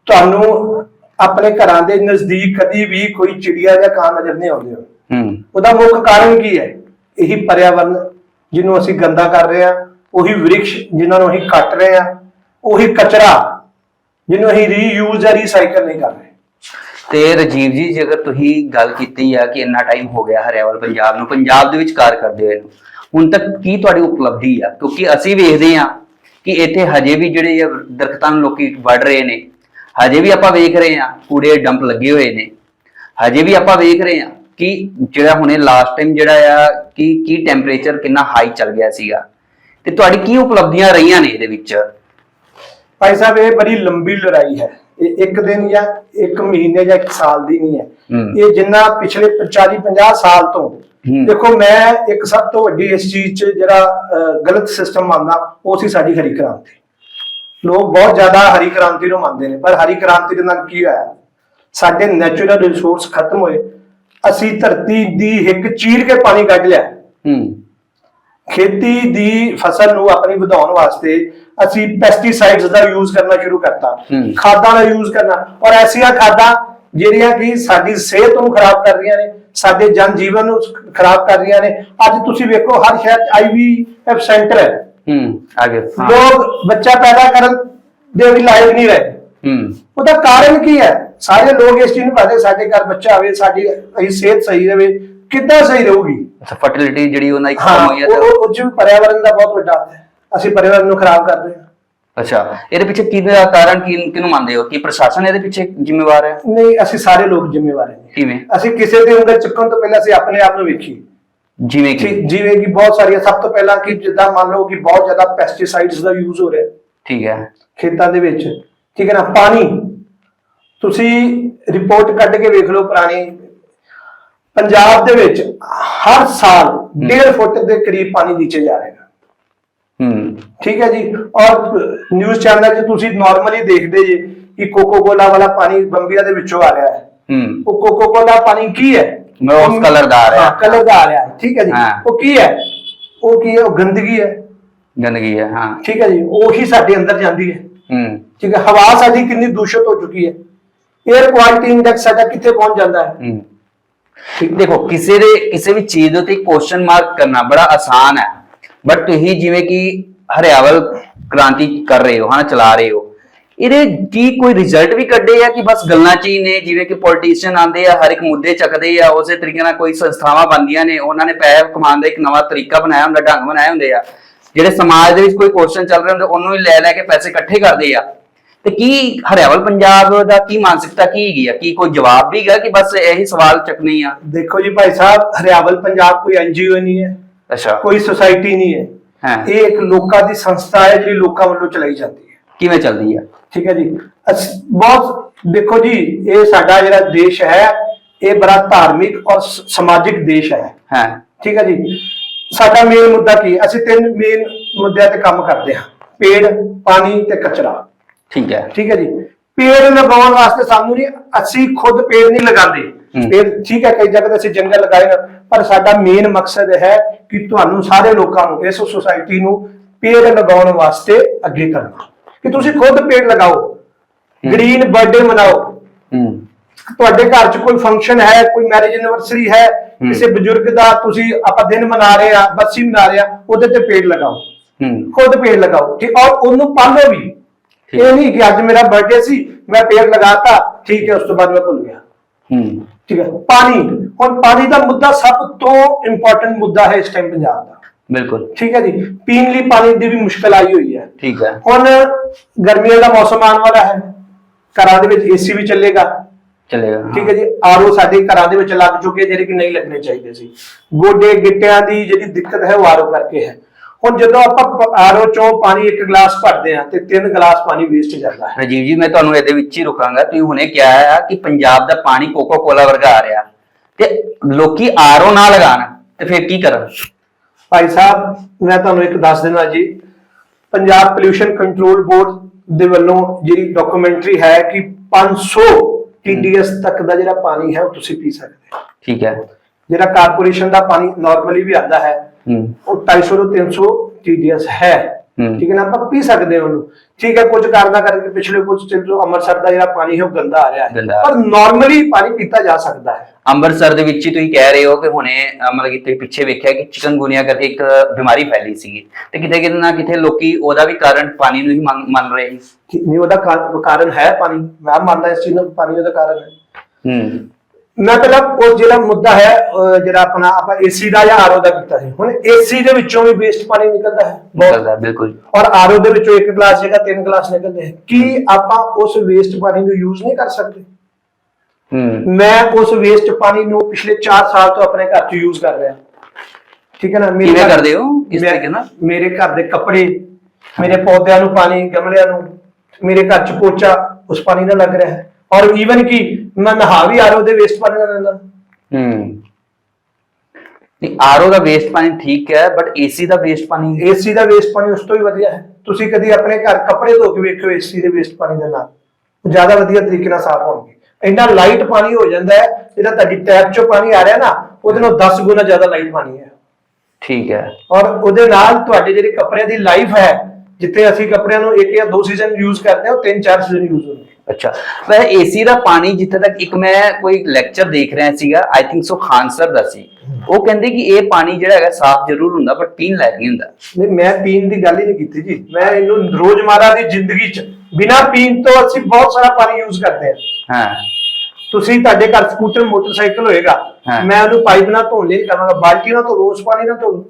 B: ਤੁਹਾਨੂੰ ਆਪਣੇ ਘਰਾਂ ਦੇ ਨਜ਼ਦੀਕ ਕਦੀ ਵੀ ਕੋਈ ਚਿੜੀਆ ਜਾਂ ਕਾਂ ਨਜ਼ਰ ਨਹੀਂ ਆਉਂਦੇ।
A: ਹੂੰ
B: ਉਹਦਾ ਮੁੱਖ ਕਾਰਨ ਕੀ ਹੈ ਇਹੀ ਪਰਿਆਵਰਨ ਜਿਹਨੂੰ ਅਸੀਂ ਗੰਦਾ ਕਰ ਰਹੇ ਹਾਂ ਉਹੀ ਵਿਰਖ ਜਿਨ੍ਹਾਂ ਨੂੰ ਅਸੀਂ ਕੱਟ ਰਹੇ ਹਾਂ ਉਹੀ ਕਚਰਾ ਜਿਹਨੂੰ ਅਸੀਂ ਰੀਯੂਜ਼ ਜਾਂ ਰੀਸਾਈਕਲ ਨਹੀਂ ਕਰ ਰਹੇ।
A: ਤੇ ਰਜੀਵ ਜੀ, ਜੇਕਰ ਤੁਸੀਂ ਗੱਲ ਕੀਤੀ ਆ ਕਿ ਇੰਨਾ ਟਾਈਮ ਹੋ ਗਿਆ ਹਰਿਆਵਲ ਪੰਜਾਬ ਨੂੰ, ਪੰਜਾਬ ਦੇ ਵਿੱਚ ਕਾਰ ਕਰਦੇ ਹੋਏ ਨੂੰ, ਹੁਣ ਤੱਕ ਕੀ ਤੁਹਾਡੀ ਉਪਲਬਧੀ ਆ? ਕਿਉਂਕਿ ਅਸੀਂ ਵੇਖਦੇ ਆ ਕਿ ਇੱਥੇ ਹਜੇ ਵੀ ਜਿਹੜੇ ਆ ਦਰਖਤਾਂ ਨੂੰ ਲੋਕੀ ਵੱਢ ਰਹੇ ਨੇ, ਹਜੇ ਵੀ ਆਪਾਂ ਵੇਖ ਰਹੇ ਆ ਕੂੜੇ ਡੰਪ ਲੱਗੇ ਹੋਏ ਨੇ, ਹਜੇ ਵੀ ਆਪਾਂ ਵੇਖ ਰਹੇ ਆ ਕਿ ਜਿਹੜਾ ਹੁਣੇ ਲਾਸਟ ਟਾਈਮ ਜਿਹੜਾ ਆ ਕਿ ਕੀ ਟੈਂਪਰੇਚਰ ਕਿੰਨਾ ਹਾਈ ਚੱਲ ਗਿਆ ਸੀਗਾ। ਤੇ ਤੁਹਾਡੀ ਕੀ ਉਪਲਬਧੀਆਂ ਰਹੀਆਂ ਨੇ ਇਹਦੇ ਵਿੱਚ?
B: ਭਾਈ ਸਾਹਿਬ ਇਹ ਬੜੀ ਲੰਬੀ ਲੜਾਈ ਹੈ। ਇਹ ਇੱਕ ਦਿਨ ਜਾਂ ਇੱਕ ਮਹੀਨੇ ਜਾਂ ਇੱਕ ਸਾਲ ਦੀ ਨਹੀਂ ਹੈ। ਇਹ ਜਿੰਨਾ ਪਿਛਲੇ 40 50 ਸਾਲ ਤੋਂ। ਦੇਖੋ ਮੈਂ ਇੱਕ ਸਭ ਤੋਂ ਵੱਡੀ ਇਸ ਚੀਜ਼ 'ਚ ਜਿਹੜਾ ਗਲਤ ਸਿਸਟਮ ਮੰਨਦਾ ਉਹ ਸੀ ਸਾਡੀ ਹਰੀ ਕ੍ਰਾਂਤੀ। ਲੋਕ ਬਹੁਤ ਜ਼ਿਆਦਾ ਹਰੀ ਕ੍ਰਾਂਤੀ ਨੂੰ ਮੰਨਦੇ ਨੇ ਪਰ ਹਰੀ ਕ੍ਰਾਂਤੀ ਦੇ ਨਾਲ ਕੀ ਹੋਇਆ? ਸਾਡੇ ਨੈਚੁਰਲ ਰਿਸੋਰਸ ਖਤਮ ਹੋਏ। ਅਸੀਂ ਧਰਤੀ ਦੀ ਹਿੱਕ ਚੀਰ ਕੇ ਪਾਣੀ ਕੱਢ ਲਿਆ।
A: ਹੂੰ।
B: ਖੇਤੀ ਦੀ ਫਸਲ ਨੂੰ ਆਪਣੀ ਵਧਾਉਣ ਵਾਸਤੇ ਅਸੀਂ ਪੈਸਟੀਸਾਈਡਸ ਦਾ ਯੂਜ਼ ਕਰਨਾ ਸ਼ੁਰੂ ਕਰਤਾ। ਖਾਦਾਂ ਦਾ ਯੂਜ਼ ਕਰਨਾ। ਔਰ ਐਸੀਆਂ ਖਾਦਾਂ ਜਿਹੜੀਆਂ ਕਿ ਸਾਡੀ ਸਿਹਤ ਨੂੰ ਖਰਾਬ ਕਰ ਰਹੀਆਂ ਨੇ ਸਾਡੇ ਜਨ ਜੀਵਨ ਨੂੰ ਖਰਾਬ ਕਰ ਰਹੀਆਂ ਨੇ। ਅੱਜ ਤੁਸੀਂ ਵੇਖੋ ਹਰ ਸ਼ਹਿਰ ਆਈਵੀਐਫ ਸੈਂਟਰ ਹੈ।
A: ਹੂੰ ਆਗੇ।
B: ਲੋਕ ਬੱਚਾ ਪੈਦਾ ਕਰਨ ਦੇ ਵੀ ਲਾਇਕ ਨਹੀਂ ਰਹੇ।
A: ਹੂੰ।
B: ਉਹਦਾ ਕਾਰਨ ਕੀ ਹੈ? ਸਾਰੇ ਲੋਕ ਇਸ ਚੀਜ਼ ਨੂੰ ਭਾਦੇ ਸਾਡੇ ਘਰ ਬੱਚਾ ਆਵੇ ਸਾਡੀ ਅਸੀਂ ਸਿਹਤ ਸਹੀ ਰਹੇ ਕਿੱਦਾਂ ਸਹੀ ਰਹੂਗੀ?
A: ਅੱਛਾ ਫਰਟੀਲਿਟੀ ਜਿਹੜੀ ਉਹਨਾਂ ਦੀ
B: ਹਾਂ
A: ਖਤਮ ਹੋਈ ਹੈ
B: ਉਹ
A: ਤੇ
B: ਉਹ- ਉਹ 'ਚ ਵੀ ਪਰਿਆਵਰਨ ਦਾ ਬਹੁਤ ਵੱਡਾ ਹੱਥ ਹੈ ਅਸੀਂ ਪਰਿਆਵਰਨ ਨੂੰ ਖਰਾਬ ਕਰਦੇ ਹਾਂ।
A: ਅੱਛਾ ਇਹਦੇ ਪਿੱਛੇ ਕਿਹਦਾ ਕਾਰਨ ਕੀ ਕਿਹਨੂੰ ਮੰਨਦੇ ਹੋ? ਕਿ ਪ੍ਰਸ਼ਾਸਨ ਇਹਦੇ ਪਿੱਛੇ ਜ਼ਿੰਮੇਵਾਰ ਹੈ?
B: ਨਹੀਂ ਅਸੀਂ ਸਾਰੇ ਲੋਕ ਜ਼ਿੰਮੇਵਾਰ ਹਾਂ।
A: ਕਿਵੇਂ?
B: ਅਸੀਂ ਕਿਸੇ ਦੇ ਉਂਗਲ ਚੁੱਕਣ ਤੋਂ ਪਹਿਲਾਂ ਅਸੀਂ ਆਪਣੇ ਆਪ ਨੂੰ ਵੇਖੀਏ।
A: ਜਿਵੇਂ ਕਿ?
B: ਠੀਕ ਜਿਵੇਂ ਕਿ ਬਹੁਤ ਸਾਰੀਆਂ ਸਭ ਤੋਂ ਪਹਿਲਾਂ ਕਿ ਜਿੱਦਾਂ ਮੰਨ ਲਓ ਕਿ ਬਹੁਤ ਜ਼ਿਆਦਾ ਪੈਸਟੀਸਾਈਡਸ ਦਾ ਯੂਜ਼ ਹੋ ਰਿਹਾ
A: ਠੀਕ ਹੈ।
B: ਖੇਤਾਂ ਦੇ ਵਿੱਚ। ਠੀਕ ਹੈ ਨਾ ਪਾਣੀ। ਤੁਸੀਂ ਰਿਪੋਰਟ ਕੱਢ ਕੇ ਵੇਖ ਲਓ ਪੁਰਾਣੀ ਪੰਜਾਬ ਦੇ ਵਿੱਚ ਹਰ ਸਾਲ 1.5 ਫੁੱਟ ਦੇ ਕਰੀਬ ਪਾਣੀ ਨੀਚੇ ਜਾ ਰਿਹਾ। ਹੈ।
A: ਹੂੰ
B: ਠੀਕ ਹੈ ਜੀ? ਔਰ ਨਿਊਜ਼ ਚੈਨਲ 'ਚ ਤੁਸੀਂ ਨਾਰਮਲੀ ਦੇਖਦੇ ਜੇ ਕਿ ਕੋਕੋ ਕੋਲਾ ਵਾਲਾ ਪਾਣੀ ਬੰਬੀਆ ਦੇ ਵਿੱਚੋਂ ਆ ਰਿਹਾ ਹੈ।
A: ਹੂੰ।
B: ਉਹ ਕੋਕੋ ਕੋਲਾ ਪਾਣੀ ਕੀ ਹੈ?
A: ਉਸ colour ਦਾ ਆ ਰਿਹਾ।
B: ਹਾਂ ਕਲਰ ਦਾ ਆ ਰਿਹਾ ਹੈ। ਠੀਕ ਹੈ ਜੀ। ਉਹ ਕੀ ਹੈ? ਉਹ ਕੀ ਹੈ? ਉਹ ਗੰਦਗੀ ਹੈ।
A: ਗੰਦਗੀ ਹੈ ਹਾਂ।
B: ਠੀਕ ਹੈ ਜੀ? ਉਹੀ ਸਾਡੇ ਅੰਦਰ ਜਾਂਦੀ ਹੈ।
A: ਹੂੰ।
B: ਠੀਕ ਹੈ? ਹਵਾ ਸਾਡੀ ਕਿੰਨੀ ਦੂਸ਼ਿਤ ਹੋ ਚੁੱਕੀ ਹੈ। 에ਅਰ ਕੁਆਲਿਟੀ ਇੰਡੈਕਸ ਸਾਡਾ ਕਿੱਥੇ ਪਹੁੰਚ ਜਾਂਦਾ ਹੈ?
A: ਹੂੰ। ਦੇਖੋ, ਕਿਸੇ ਦੇ, ਕਿਸੇ ਵੀ ਚੀਜ਼ ਦੇ ਉੱਤੇ ਕੁਐਸਚਨ ਮਾਰਕ ਕਰਨਾ ਬੜਾ ਆਸਾਨ ਹੈ। ਬਟ ਤੁਸੀਂ ਜਿਵੇਂ ਕਿ ਹਰਿਆਵਲ ਕ੍ਰਾਂਤੀ ਕਰ ਰਹੇ ਹੋ, ਹਨਾ, ਚਲਾ ਰਹੇ ਹੋ। ਇਹਦੇ ਕੀ ਕੋਈ ਰਿਜ਼ਲਟ ਵੀ ਕੱਢੇ ਆ ਕਿ ਬਸ ਗੱਲਾਂ ਚ ਹੀ ਨੇ? ਜਿਵੇਂ ਕਿ ਪੋਲੀਟੀਸ਼ੀਅਨ ਆਉਂਦੇ ਆ, ਹਰ ਇੱਕ ਮੁੱਦੇ ਚੱਕਦੇ ਆ, ਉਸੇ ਤਰੀਕੇ ਨਾਲ ਕੋਈ ਸੰਸਥਾਵਾਂ ਬਣਦੀਆਂ ਨੇ, ਉਹਨਾਂ ਨੇ ਪੈਸੇ ਕਮਾਉਣ ਦਾ ਇੱਕ ਨਵਾਂ ਤਰੀਕਾ ਬਣਾਇਆ ਹੁੰਦਾ, ਢੰਗ ਬਣਾਏ ਹੁੰਦੇ ਆ। ਜਿਹੜੇ ਸਮਾਜ ਦੇ ਵਿੱਚ ਕੋਈ ਕੁਐਸਚਨ ਚੱਲ ਰਹੇ ਹੁੰਦੇ, ਉਹਨੂੰ ਹੀ ਲੈ ਲੈ ਕੇ ਪੈਸੇ ਇਕੱਠੇ ਕਰਦੇ ਆ। ਤੇ ਕੀ ਹਰਿਆਵਲ ਪੰਜਾਬ ਦਾ ਕੀ ਮਾਨਸਿਕਤਾ ਕੀ ਹੈਗੀ ਆ? ਕੀ ਕੋਈ ਜਵਾਬ ਵੀ ਹੈਗਾ ਕਿ ਬਸ ਇਹੀ ਸਵਾਲ ਚੱਕਣੇ ਆ?
B: ਦੇਖੋ ਜੀ ਭਾਈ ਸਾਹਿਬ ਹਰਿਆਵਲ ਪੰਜਾਬ ਕੋਈ ਐਨਜੀਓ ਨਹੀਂ ਹੈ।
A: ਅੱਛਾ।
B: ਕੋਈ ਸੁਸਾਇਟੀ ਨਹੀਂ ਹੈ।
A: ਹਾਂ।
B: ਇਹ ਇੱਕ ਲੋਕਾਂ ਦੀ ਸੰਸਥਾ ਹੈ ਜਿਹੜੀ ਲੋਕਾਂ ਵੱਲੋਂ ਚਲਾਈ ਜਾਂਦੀ ਹੈ।
A: ਕਿਵੇਂ ਚੱਲਦੀ ਆ?
B: ਠੀਕ ਹੈ ਜੀ। ਬਹੁਤ ਦੇਖੋ ਜੀ ਇਹ ਸਾਡਾ ਜਿਹੜਾ ਦੇਸ਼ ਹੈ ਇਹ ਬੜਾ ਧਾਰਮਿਕ ਔਰ ਸਮਾਜਿਕ ਦੇਸ਼ ਹੈ।
A: ਹਾਂ।
B: ਠੀਕ ਹੈ ਜੀ। ਸਾਡਾ ਮੇਨ ਮੁੱਦਾ ਕੀ? ਹੈ ਅਸੀਂ ਤਿੰਨ ਮੇਨ ਮੁੱਦਿਆਂ ਤੇ ਕੰਮ ਕਰਦੇ ਹਾਂ। ਪੇੜ ਪਾਣੀ ਤੇ ਕਚਰਾ।
A: ਠੀਕ ਹੈ।
B: ਠੀਕ ਹੈ ਜੀ। ਪੇੜ ਲਗਾਉਣ ਵਾਸਤੇ ਸਾਨੂੰ ਨਹੀਂ ਅਸੀਂ ਖੁਦ ਪੇੜ ਨਹੀਂ ਲਗਾਉਂਦੇ। ਪੇੜ ਠੀਕ ਹੈ ਕਈ ਜਗ੍ਹਾ ਤੇ ਅਸੀਂ ਜੰਗਲ ਲਗਾਏ ਨੇ ਪਰ ਸਾਡਾ ਮੇਨ ਮਕਸਦ ਹੈ ਕਿ ਤੁਹਾਨੂੰ ਸਾਰੇ ਲੋਕਾਂ ਨੂੰ ਇਸ ਸੁਸਾਇਟੀ ਨੂੰ ਪੇੜ ਲਗਾਉਣ ਵਾਸਤੇ ਅੱਗੇ ਕਰਨਾ। ਕਿ ਤੁਸੀਂ ਖੁਦ ਪੇੜ ਲਗਾਓ ਗ੍ਰੀਨ ਬਰਥਡੇ ਮਨਾਓ। ਤੁਹਾਡੇ ਘਰ 'ਚ ਕੋਈ ਫੰਕਸ਼ਨ ਹੈ ਕੋਈ ਮੈਰਿਜ ਐਨਵਰਸਰੀ ਹੈ। ਕਿਸੇ ਬਜ਼ੁਰਗ ਦਾ ਤੁਸੀਂ ਆਪਾਂ ਦਿਨ ਮਨਾ ਰਹੇ ਆ ਬੱਸੀ ਮਨਾ ਰਹੇ ਆ ਉਹਦੇ ਤੇ ਪੇੜ ਲਗਾਓ। ਖੁਦ ਪੇੜ ਲਗਾਓ। ਠੀਕ ਔਰ ਉਹਨੂੰ ਪਾਲੋ ਵੀ।
A: ਠੀਕ।
B: ਇਹ ਨਹੀਂ ਕਿ ਅੱਜ ਮੇਰਾ ਬਰਥਡੇ ਸੀ ਮੈਂ ਪੇੜ ਲਗਾਤਾ ਠੀਕ ਹੈ ਉਸ ਤੋਂ ਬਾਅਦ ਮੈਂ ਭੁੱਲ ਗਿਆ
A: ਹੂੰ
B: ਠੀਕ ਹੈ ਪਾਣੀ ਹੁਣ ਪਾਣੀ ਦਾ ਮੁੱਦਾ ਸਭ ਤੋਂ ਇੰਪੋਰਟੈਂਟ ਮੁੱਦਾ ਹੈ ਇਸ ਟਾਈਮ ਪੰਜਾਬ ਦਾ
A: ਬਿਲਕੁਲ
B: ਠੀਕ ਹੈ ਜੀ ਪੀਣ ਲਈ ਪਾਣੀ ਦੀ ਵੀ ਮੁਸ਼ਕਲ ਆਈ ਹੋਈ ਹੈ
A: ਠੀਕ ਹੈ
B: ਹੁਣ ਗਰਮੀਆਂ ਦਾ ਮੌਸਮ ਆਉਣ ਵਾਲਾ ਹੈ ਘਰਾਂ ਦੇ ਵਿੱਚ ਏਸੀ ਵੀ ਚੱਲੇਗਾ
A: ਚਲੇਗਾ
B: ਠੀਕ ਹੈ ਜੀ ਆਰਓ ਸਾਡੇ ਘਰਾਂ ਦੇ ਵਿੱਚ ਲੱਗ ਚੁੱਕੇ ਜਿਹੜੇ ਕਿ ਨਹੀਂ ਲੱਗਣੇ ਚਾਹੀਦੇ ਸੀ ਗੋਡੇ ਗਿੱਟਿਆਂ ਦੀ ਜਿਹੜੀ ਦਿੱਕਤ ਹੈ ਉਹ ਆਰਓ ਕਰਕੇ ਹੈ ਹੁਣ ਜਦੋਂ ਆਪਾਂ ਆਰਓ ਚੋਂ ਪਾਣੀ ਇੱਕ ਗਲਾਸ ਭਰਦੇ ਆ ਤੇ ਤਿੰਨ ਗਲਾਸ ਪਾਣੀ ਵੇਸਟ ਜਾਂਦਾ ਹੈ।
A: ਰਾਜੀਵ ਜੀ ਮੈਂ ਤੁਹਾਨੂੰ ਇਹਦੇ ਵਿੱਚ ਹੀ ਰੁਕਾਂਗਾ। ਤੁਸੀਂ ਹੁਣੇ ਕਿਹਾ ਆ ਕਿ ਪੰਜਾਬ ਦਾ ਪਾਣੀ ਕੋਕੋ ਕੋਲਾ ਵਰਗਾ ਆ ਰਿਹਾ। ਤੇ ਲੋਕੀ ਆਰਓ ਨਾ ਲਗਾਣ ਤੇ ਫਿਰ ਕੀ ਕਰਨ?
B: ਭਾਈ ਸਾਹਿਬ ਮੈਂ ਤੁਹਾਨੂੰ ਇੱਕ ਦੱਸ ਦੇਣਾ ਜੀ। ਪੰਜਾਬ ਪੋਲਿਊਸ਼ਨ ਕੰਟਰੋਲ ਬੋਰਡ ਦੇ ਵੱਲੋਂ ਜਿਹੜੀ ਡਾਕੂਮੈਂਟਰੀ ਹੈ ਕਿ 500 TDS ਤੱਕ ਦਾ ਜਿਹੜਾ ਪਾਣੀ ਹੈ ਉਹ ਤੁਸੀਂ ਪੀ ਸਕਦੇ ਹੋ।
A: ਠੀਕ ਹੈ।
B: ਜਿਹੜਾ ਕਾਰਪੋਰੇਸ਼ਨ ਦਾ ਪਾਣੀ ਨਾਰਮਲੀ ਵੀ ਆਉਂਦਾ ਹੂੰ ਉਹ 250 ਤੋਂ 300 TDS ਹੈ। ਠੀਕ ਹੈ ਨਾ? ਆਪਾਂ ਪੀ ਸਕਦੇ ਹਾਂ ਉਹਨੂੰ। ਠੀਕ ਹੈ ਕੁਝ ਕਾਰਨਾਂ ਕਰਕੇ ਪਿਛਲੇ ਕੁਝ ਦਿਨ ਤੋਂ ਅੰਮ੍ਰਿਤਸਰ ਦਾ ਜਿਹੜਾ ਪਾਣੀ ਹੈ ਉਹ ਗੰਦਾ ਆ ਰਿਹਾ ਹੈ। ਪਰ ਨਾਰਮਲੀ ਪਾਣੀ ਪੀਤਾ ਜਾ ਸਕਦਾ ਹੈ।
A: ਅੰਮ੍ਰਿਤਸਰ ਦੇ ਵਿੱਚ ਹੀ ਤੁਸੀਂ ਕਹਿ ਰਹੇ ਹੋ ਕਿ ਹੁਣੇ ਮਤਲਬ ਕਿ ਤੁਸੀਂ ਪਿੱਛੇ ਵੇਖਿਆ ਕਿ ਚਿਕਨਗੁਨੀਆ ਕਰਕੇ ਇੱਕ ਬਿਮਾਰੀ ਫੈਲੀ ਸੀਗੀ। ਤੇ ਕਿਤੇ ਕਿਤੇ ਨਾ ਕਿਤੇ ਲੋਕੀ ਉਹਦਾ ਵੀ ਕਾਰਨ ਪਾਣੀ ਨੂੰ ਹੀ ਮੰਨ ਰਹੇ ਸੀ
B: ਨਹੀਂ ਉਹਦਾ ਕਾਰਨ ਹੈ ਪਾਣੀ। ਮੈਂ ਮੰਨਦਾ ਇਸ ਚੀਜ਼ ਨੂੰ ਪਾਣੀ ਉਹਦਾ ਕਾਰਨ ਹੈ।
A: ਹੂੰ।
B: ਮੈਂ ਪਹਿਲਾਂ ਉਹ ਜਿਹੜਾ ਮੁੱਦਾ ਹੈ ਜਿਹੜਾ ਆਪਣਾ ਆਪਾਂ ਏਸੀ ਦਾ ਜਾਂ ਆਰਓ ਦਾ ਕੀਤਾ ਸੀ। ਹੁਣ ਏਸੀ ਦੇ ਵਿੱਚੋਂ ਵੀ ਵੇਸਟ ਪਾਣੀ ਨਿਕਲਦਾ ਹੈ?
A: ਨਿਕਲਦਾ ਬਿਲਕੁਲ।
B: ਔਰ ਆਰਓ ਦੇ ਵਿੱਚੋਂ ਇੱਕ ਗਲਾਸ ਜਗ੍ਹਾ ਤਿੰਨ ਗਲਾਸ ਨਿਕਲਦੇ ਹੈ। ਕੀ ਆਪਾਂ ਉਸ ਵੇਸਟ ਪਾਣੀ ਨੂੰ ਯੂਜ਼ ਨਹੀਂ ਕਰ ਸਕਦੇ? ਮੈਂ ਉਸ ਵੇਸਟ ਪਾਣੀ ਨੂੰ ਪਿਛਲੇ 4 ਸਾਲ ਤੋਂ ਆਪਣੇ ਘਰ 'ਚ ਯੂਜ਼ ਕਰ ਰਿਹਾ। ਠੀਕ ਹੈ ਨਾ? ਮੇਰੇ
A: ਕਿਵੇਂ ਕਰਦੇ ਹੋ? ਕਿਸ ਤਰੀਕੇ ਨਾਲ?
B: ਮੇਰੇ ਘਰ ਦੇ ਕੱਪੜੇ ਮੇਰੇ ਪੌਦਿਆਂ ਨੂੰ ਪਾਣੀ ਗਮਲਿਆਂ ਨੂੰ ਮੇਰੇ ਘਰ 'ਚ ਪੋਚਾ ਉਸ ਪਾਣੀ ਨਾਲ ਲੱਗ ਰਿਹਾ ਹੈ। ਔਰ ਈਵਨ ਕਿ ਮੈਂ ਨਹਾ ਵੀ ਆਰਓ ਦੇ ਵੇਸਟ ਪਾਣੀ ਨਾਲ ਲੈਂਦਾ
A: ਹੂੰ। ਨਹੀਂ ਆਰਓ ਦਾ ਵੇਸਟ ਪਾਣੀ ਠੀਕ ਹੈ ਬਟ ਏਸੀ ਦਾ ਵੇਸਟ ਪਾਣੀ
B: ਏਸੀ ਦਾ ਵੇਸਟ ਪਾਣੀ ਉਸ ਤੋਂ ਵੀ ਵਧੀਆ ਹੈ। ਤੁਸੀਂ ਕਦੀ ਆਪਣੇ ਘਰ ਕੱਪੜੇ ਧੋ ਕੇ ਵੇਖਿਓ ਏਸੀ ਦੇ ਵੇਸਟ ਪਾਣੀ ਦੇ ਨਾਲ। ਜ਼ਿਆਦਾ ਵਧੀਆ ਤਰੀਕੇ ਨਾਲ ਸਾਫ਼ ਹੋਣਗੇ। ਇੰਨਾ ਲਾਈਟ ਪਾਣੀ ਹੋ ਜਾਂਦਾ ਹੈ ਜਿਹੜਾ ਤੁਹਾਡੀ ਟੈਪ 'ਚੋਂ ਪਾਣੀ ਆ ਰਿਹਾ ਨਾ ਉਹਦੇ ਨਾਲੋਂ 10 ਗੁਣਾ ਜ਼ਿਆਦਾ ਲਾਈਟ ਪਾਣੀ ਹੈ।
A: ਠੀਕ ਹੈ।
B: ਔਰ ਉਹਦੇ ਨਾਲ ਤੁਹਾਡੇ ਜਿਹੜੇ ਕੱਪੜਿਆਂ ਦੀ ਲਾਈਫ ਹੈ ਜਿੱਥੇ ਅਸੀਂ ਕੱਪੜਿਆਂ ਨੂੰ ਇੱਕ ਜਾਂ ਦੋ ਸੀਜ਼ਨ ਯੂਜ਼ ਕਰਦੇ ਹਾਂ ਉਹ ਤਿੰਨ ਚਾਰ ਸੀਜ਼ਨ ਯੂਜ਼ ਹੁੰਦੇ।
A: ਅੱਛਾ। ਵੈਸੇ ਏਸੀ ਦਾ ਪਾਣੀ ਜਿੱਥੇ ਤੱਕ ਇੱਕ ਮੈਂ ਕੋਈ ਲੈਕਚਰ ਦੇਖ ਰਿਹਾ ਸੀਗਾ I think so Khan sir ਦਾ ਸੀ। ਉਹ ਕਹਿੰਦੇ ਕਿ ਇਹ ਪਾਣੀ ਜਿਹੜਾ ਹੈਗਾ ਸਾਫ਼ ਜ਼ਰੂਰ ਹੁੰਦਾ ਬਟ ਪੀਣ ਲਾਇਕ ਨਹੀਂ ਹੁੰਦਾ।
B: ਨਹੀਂ ਮੈਂ ਪੀਣ ਦੀ ਗੱਲ ਹੀ ਨਹੀਂ ਕੀਤੀ ਜੀ। ਮੈਂ ਇਹਨੂੰ ਰੋਜ਼ਮਾਰਾ ਦੀ ਜ਼ਿੰਦਗੀ 'ਚ ਬਿਨਾਂ ਪੀਣ ਤੋਂ ਅਸੀਂ ਬਹੁਤ ਸਾਰਾ ਪਾਣੀ ਯੂਜ਼ ਕਰਦੇ ਹਾਂ।
A: ਹਾਂ।
B: ਤੁਸੀਂ ਤੁਹਾਡੇ ਘਰ ਸਕੂਟਰ ਮੋਟਰਸਾਈਕਲ ਹੋਏਗਾ। ਮੈਂ ਉਹਨੂੰ ਪਾਈਪ ਨਾਲ ਧੋਣ ਲਈ ਕਹਾਂਗਾ ਬਾਲਟੀ ਨਾਲ ਧੋਵੋ ਉਸ ਪਾਣੀ ਨਾਲ ਧੋਵੋ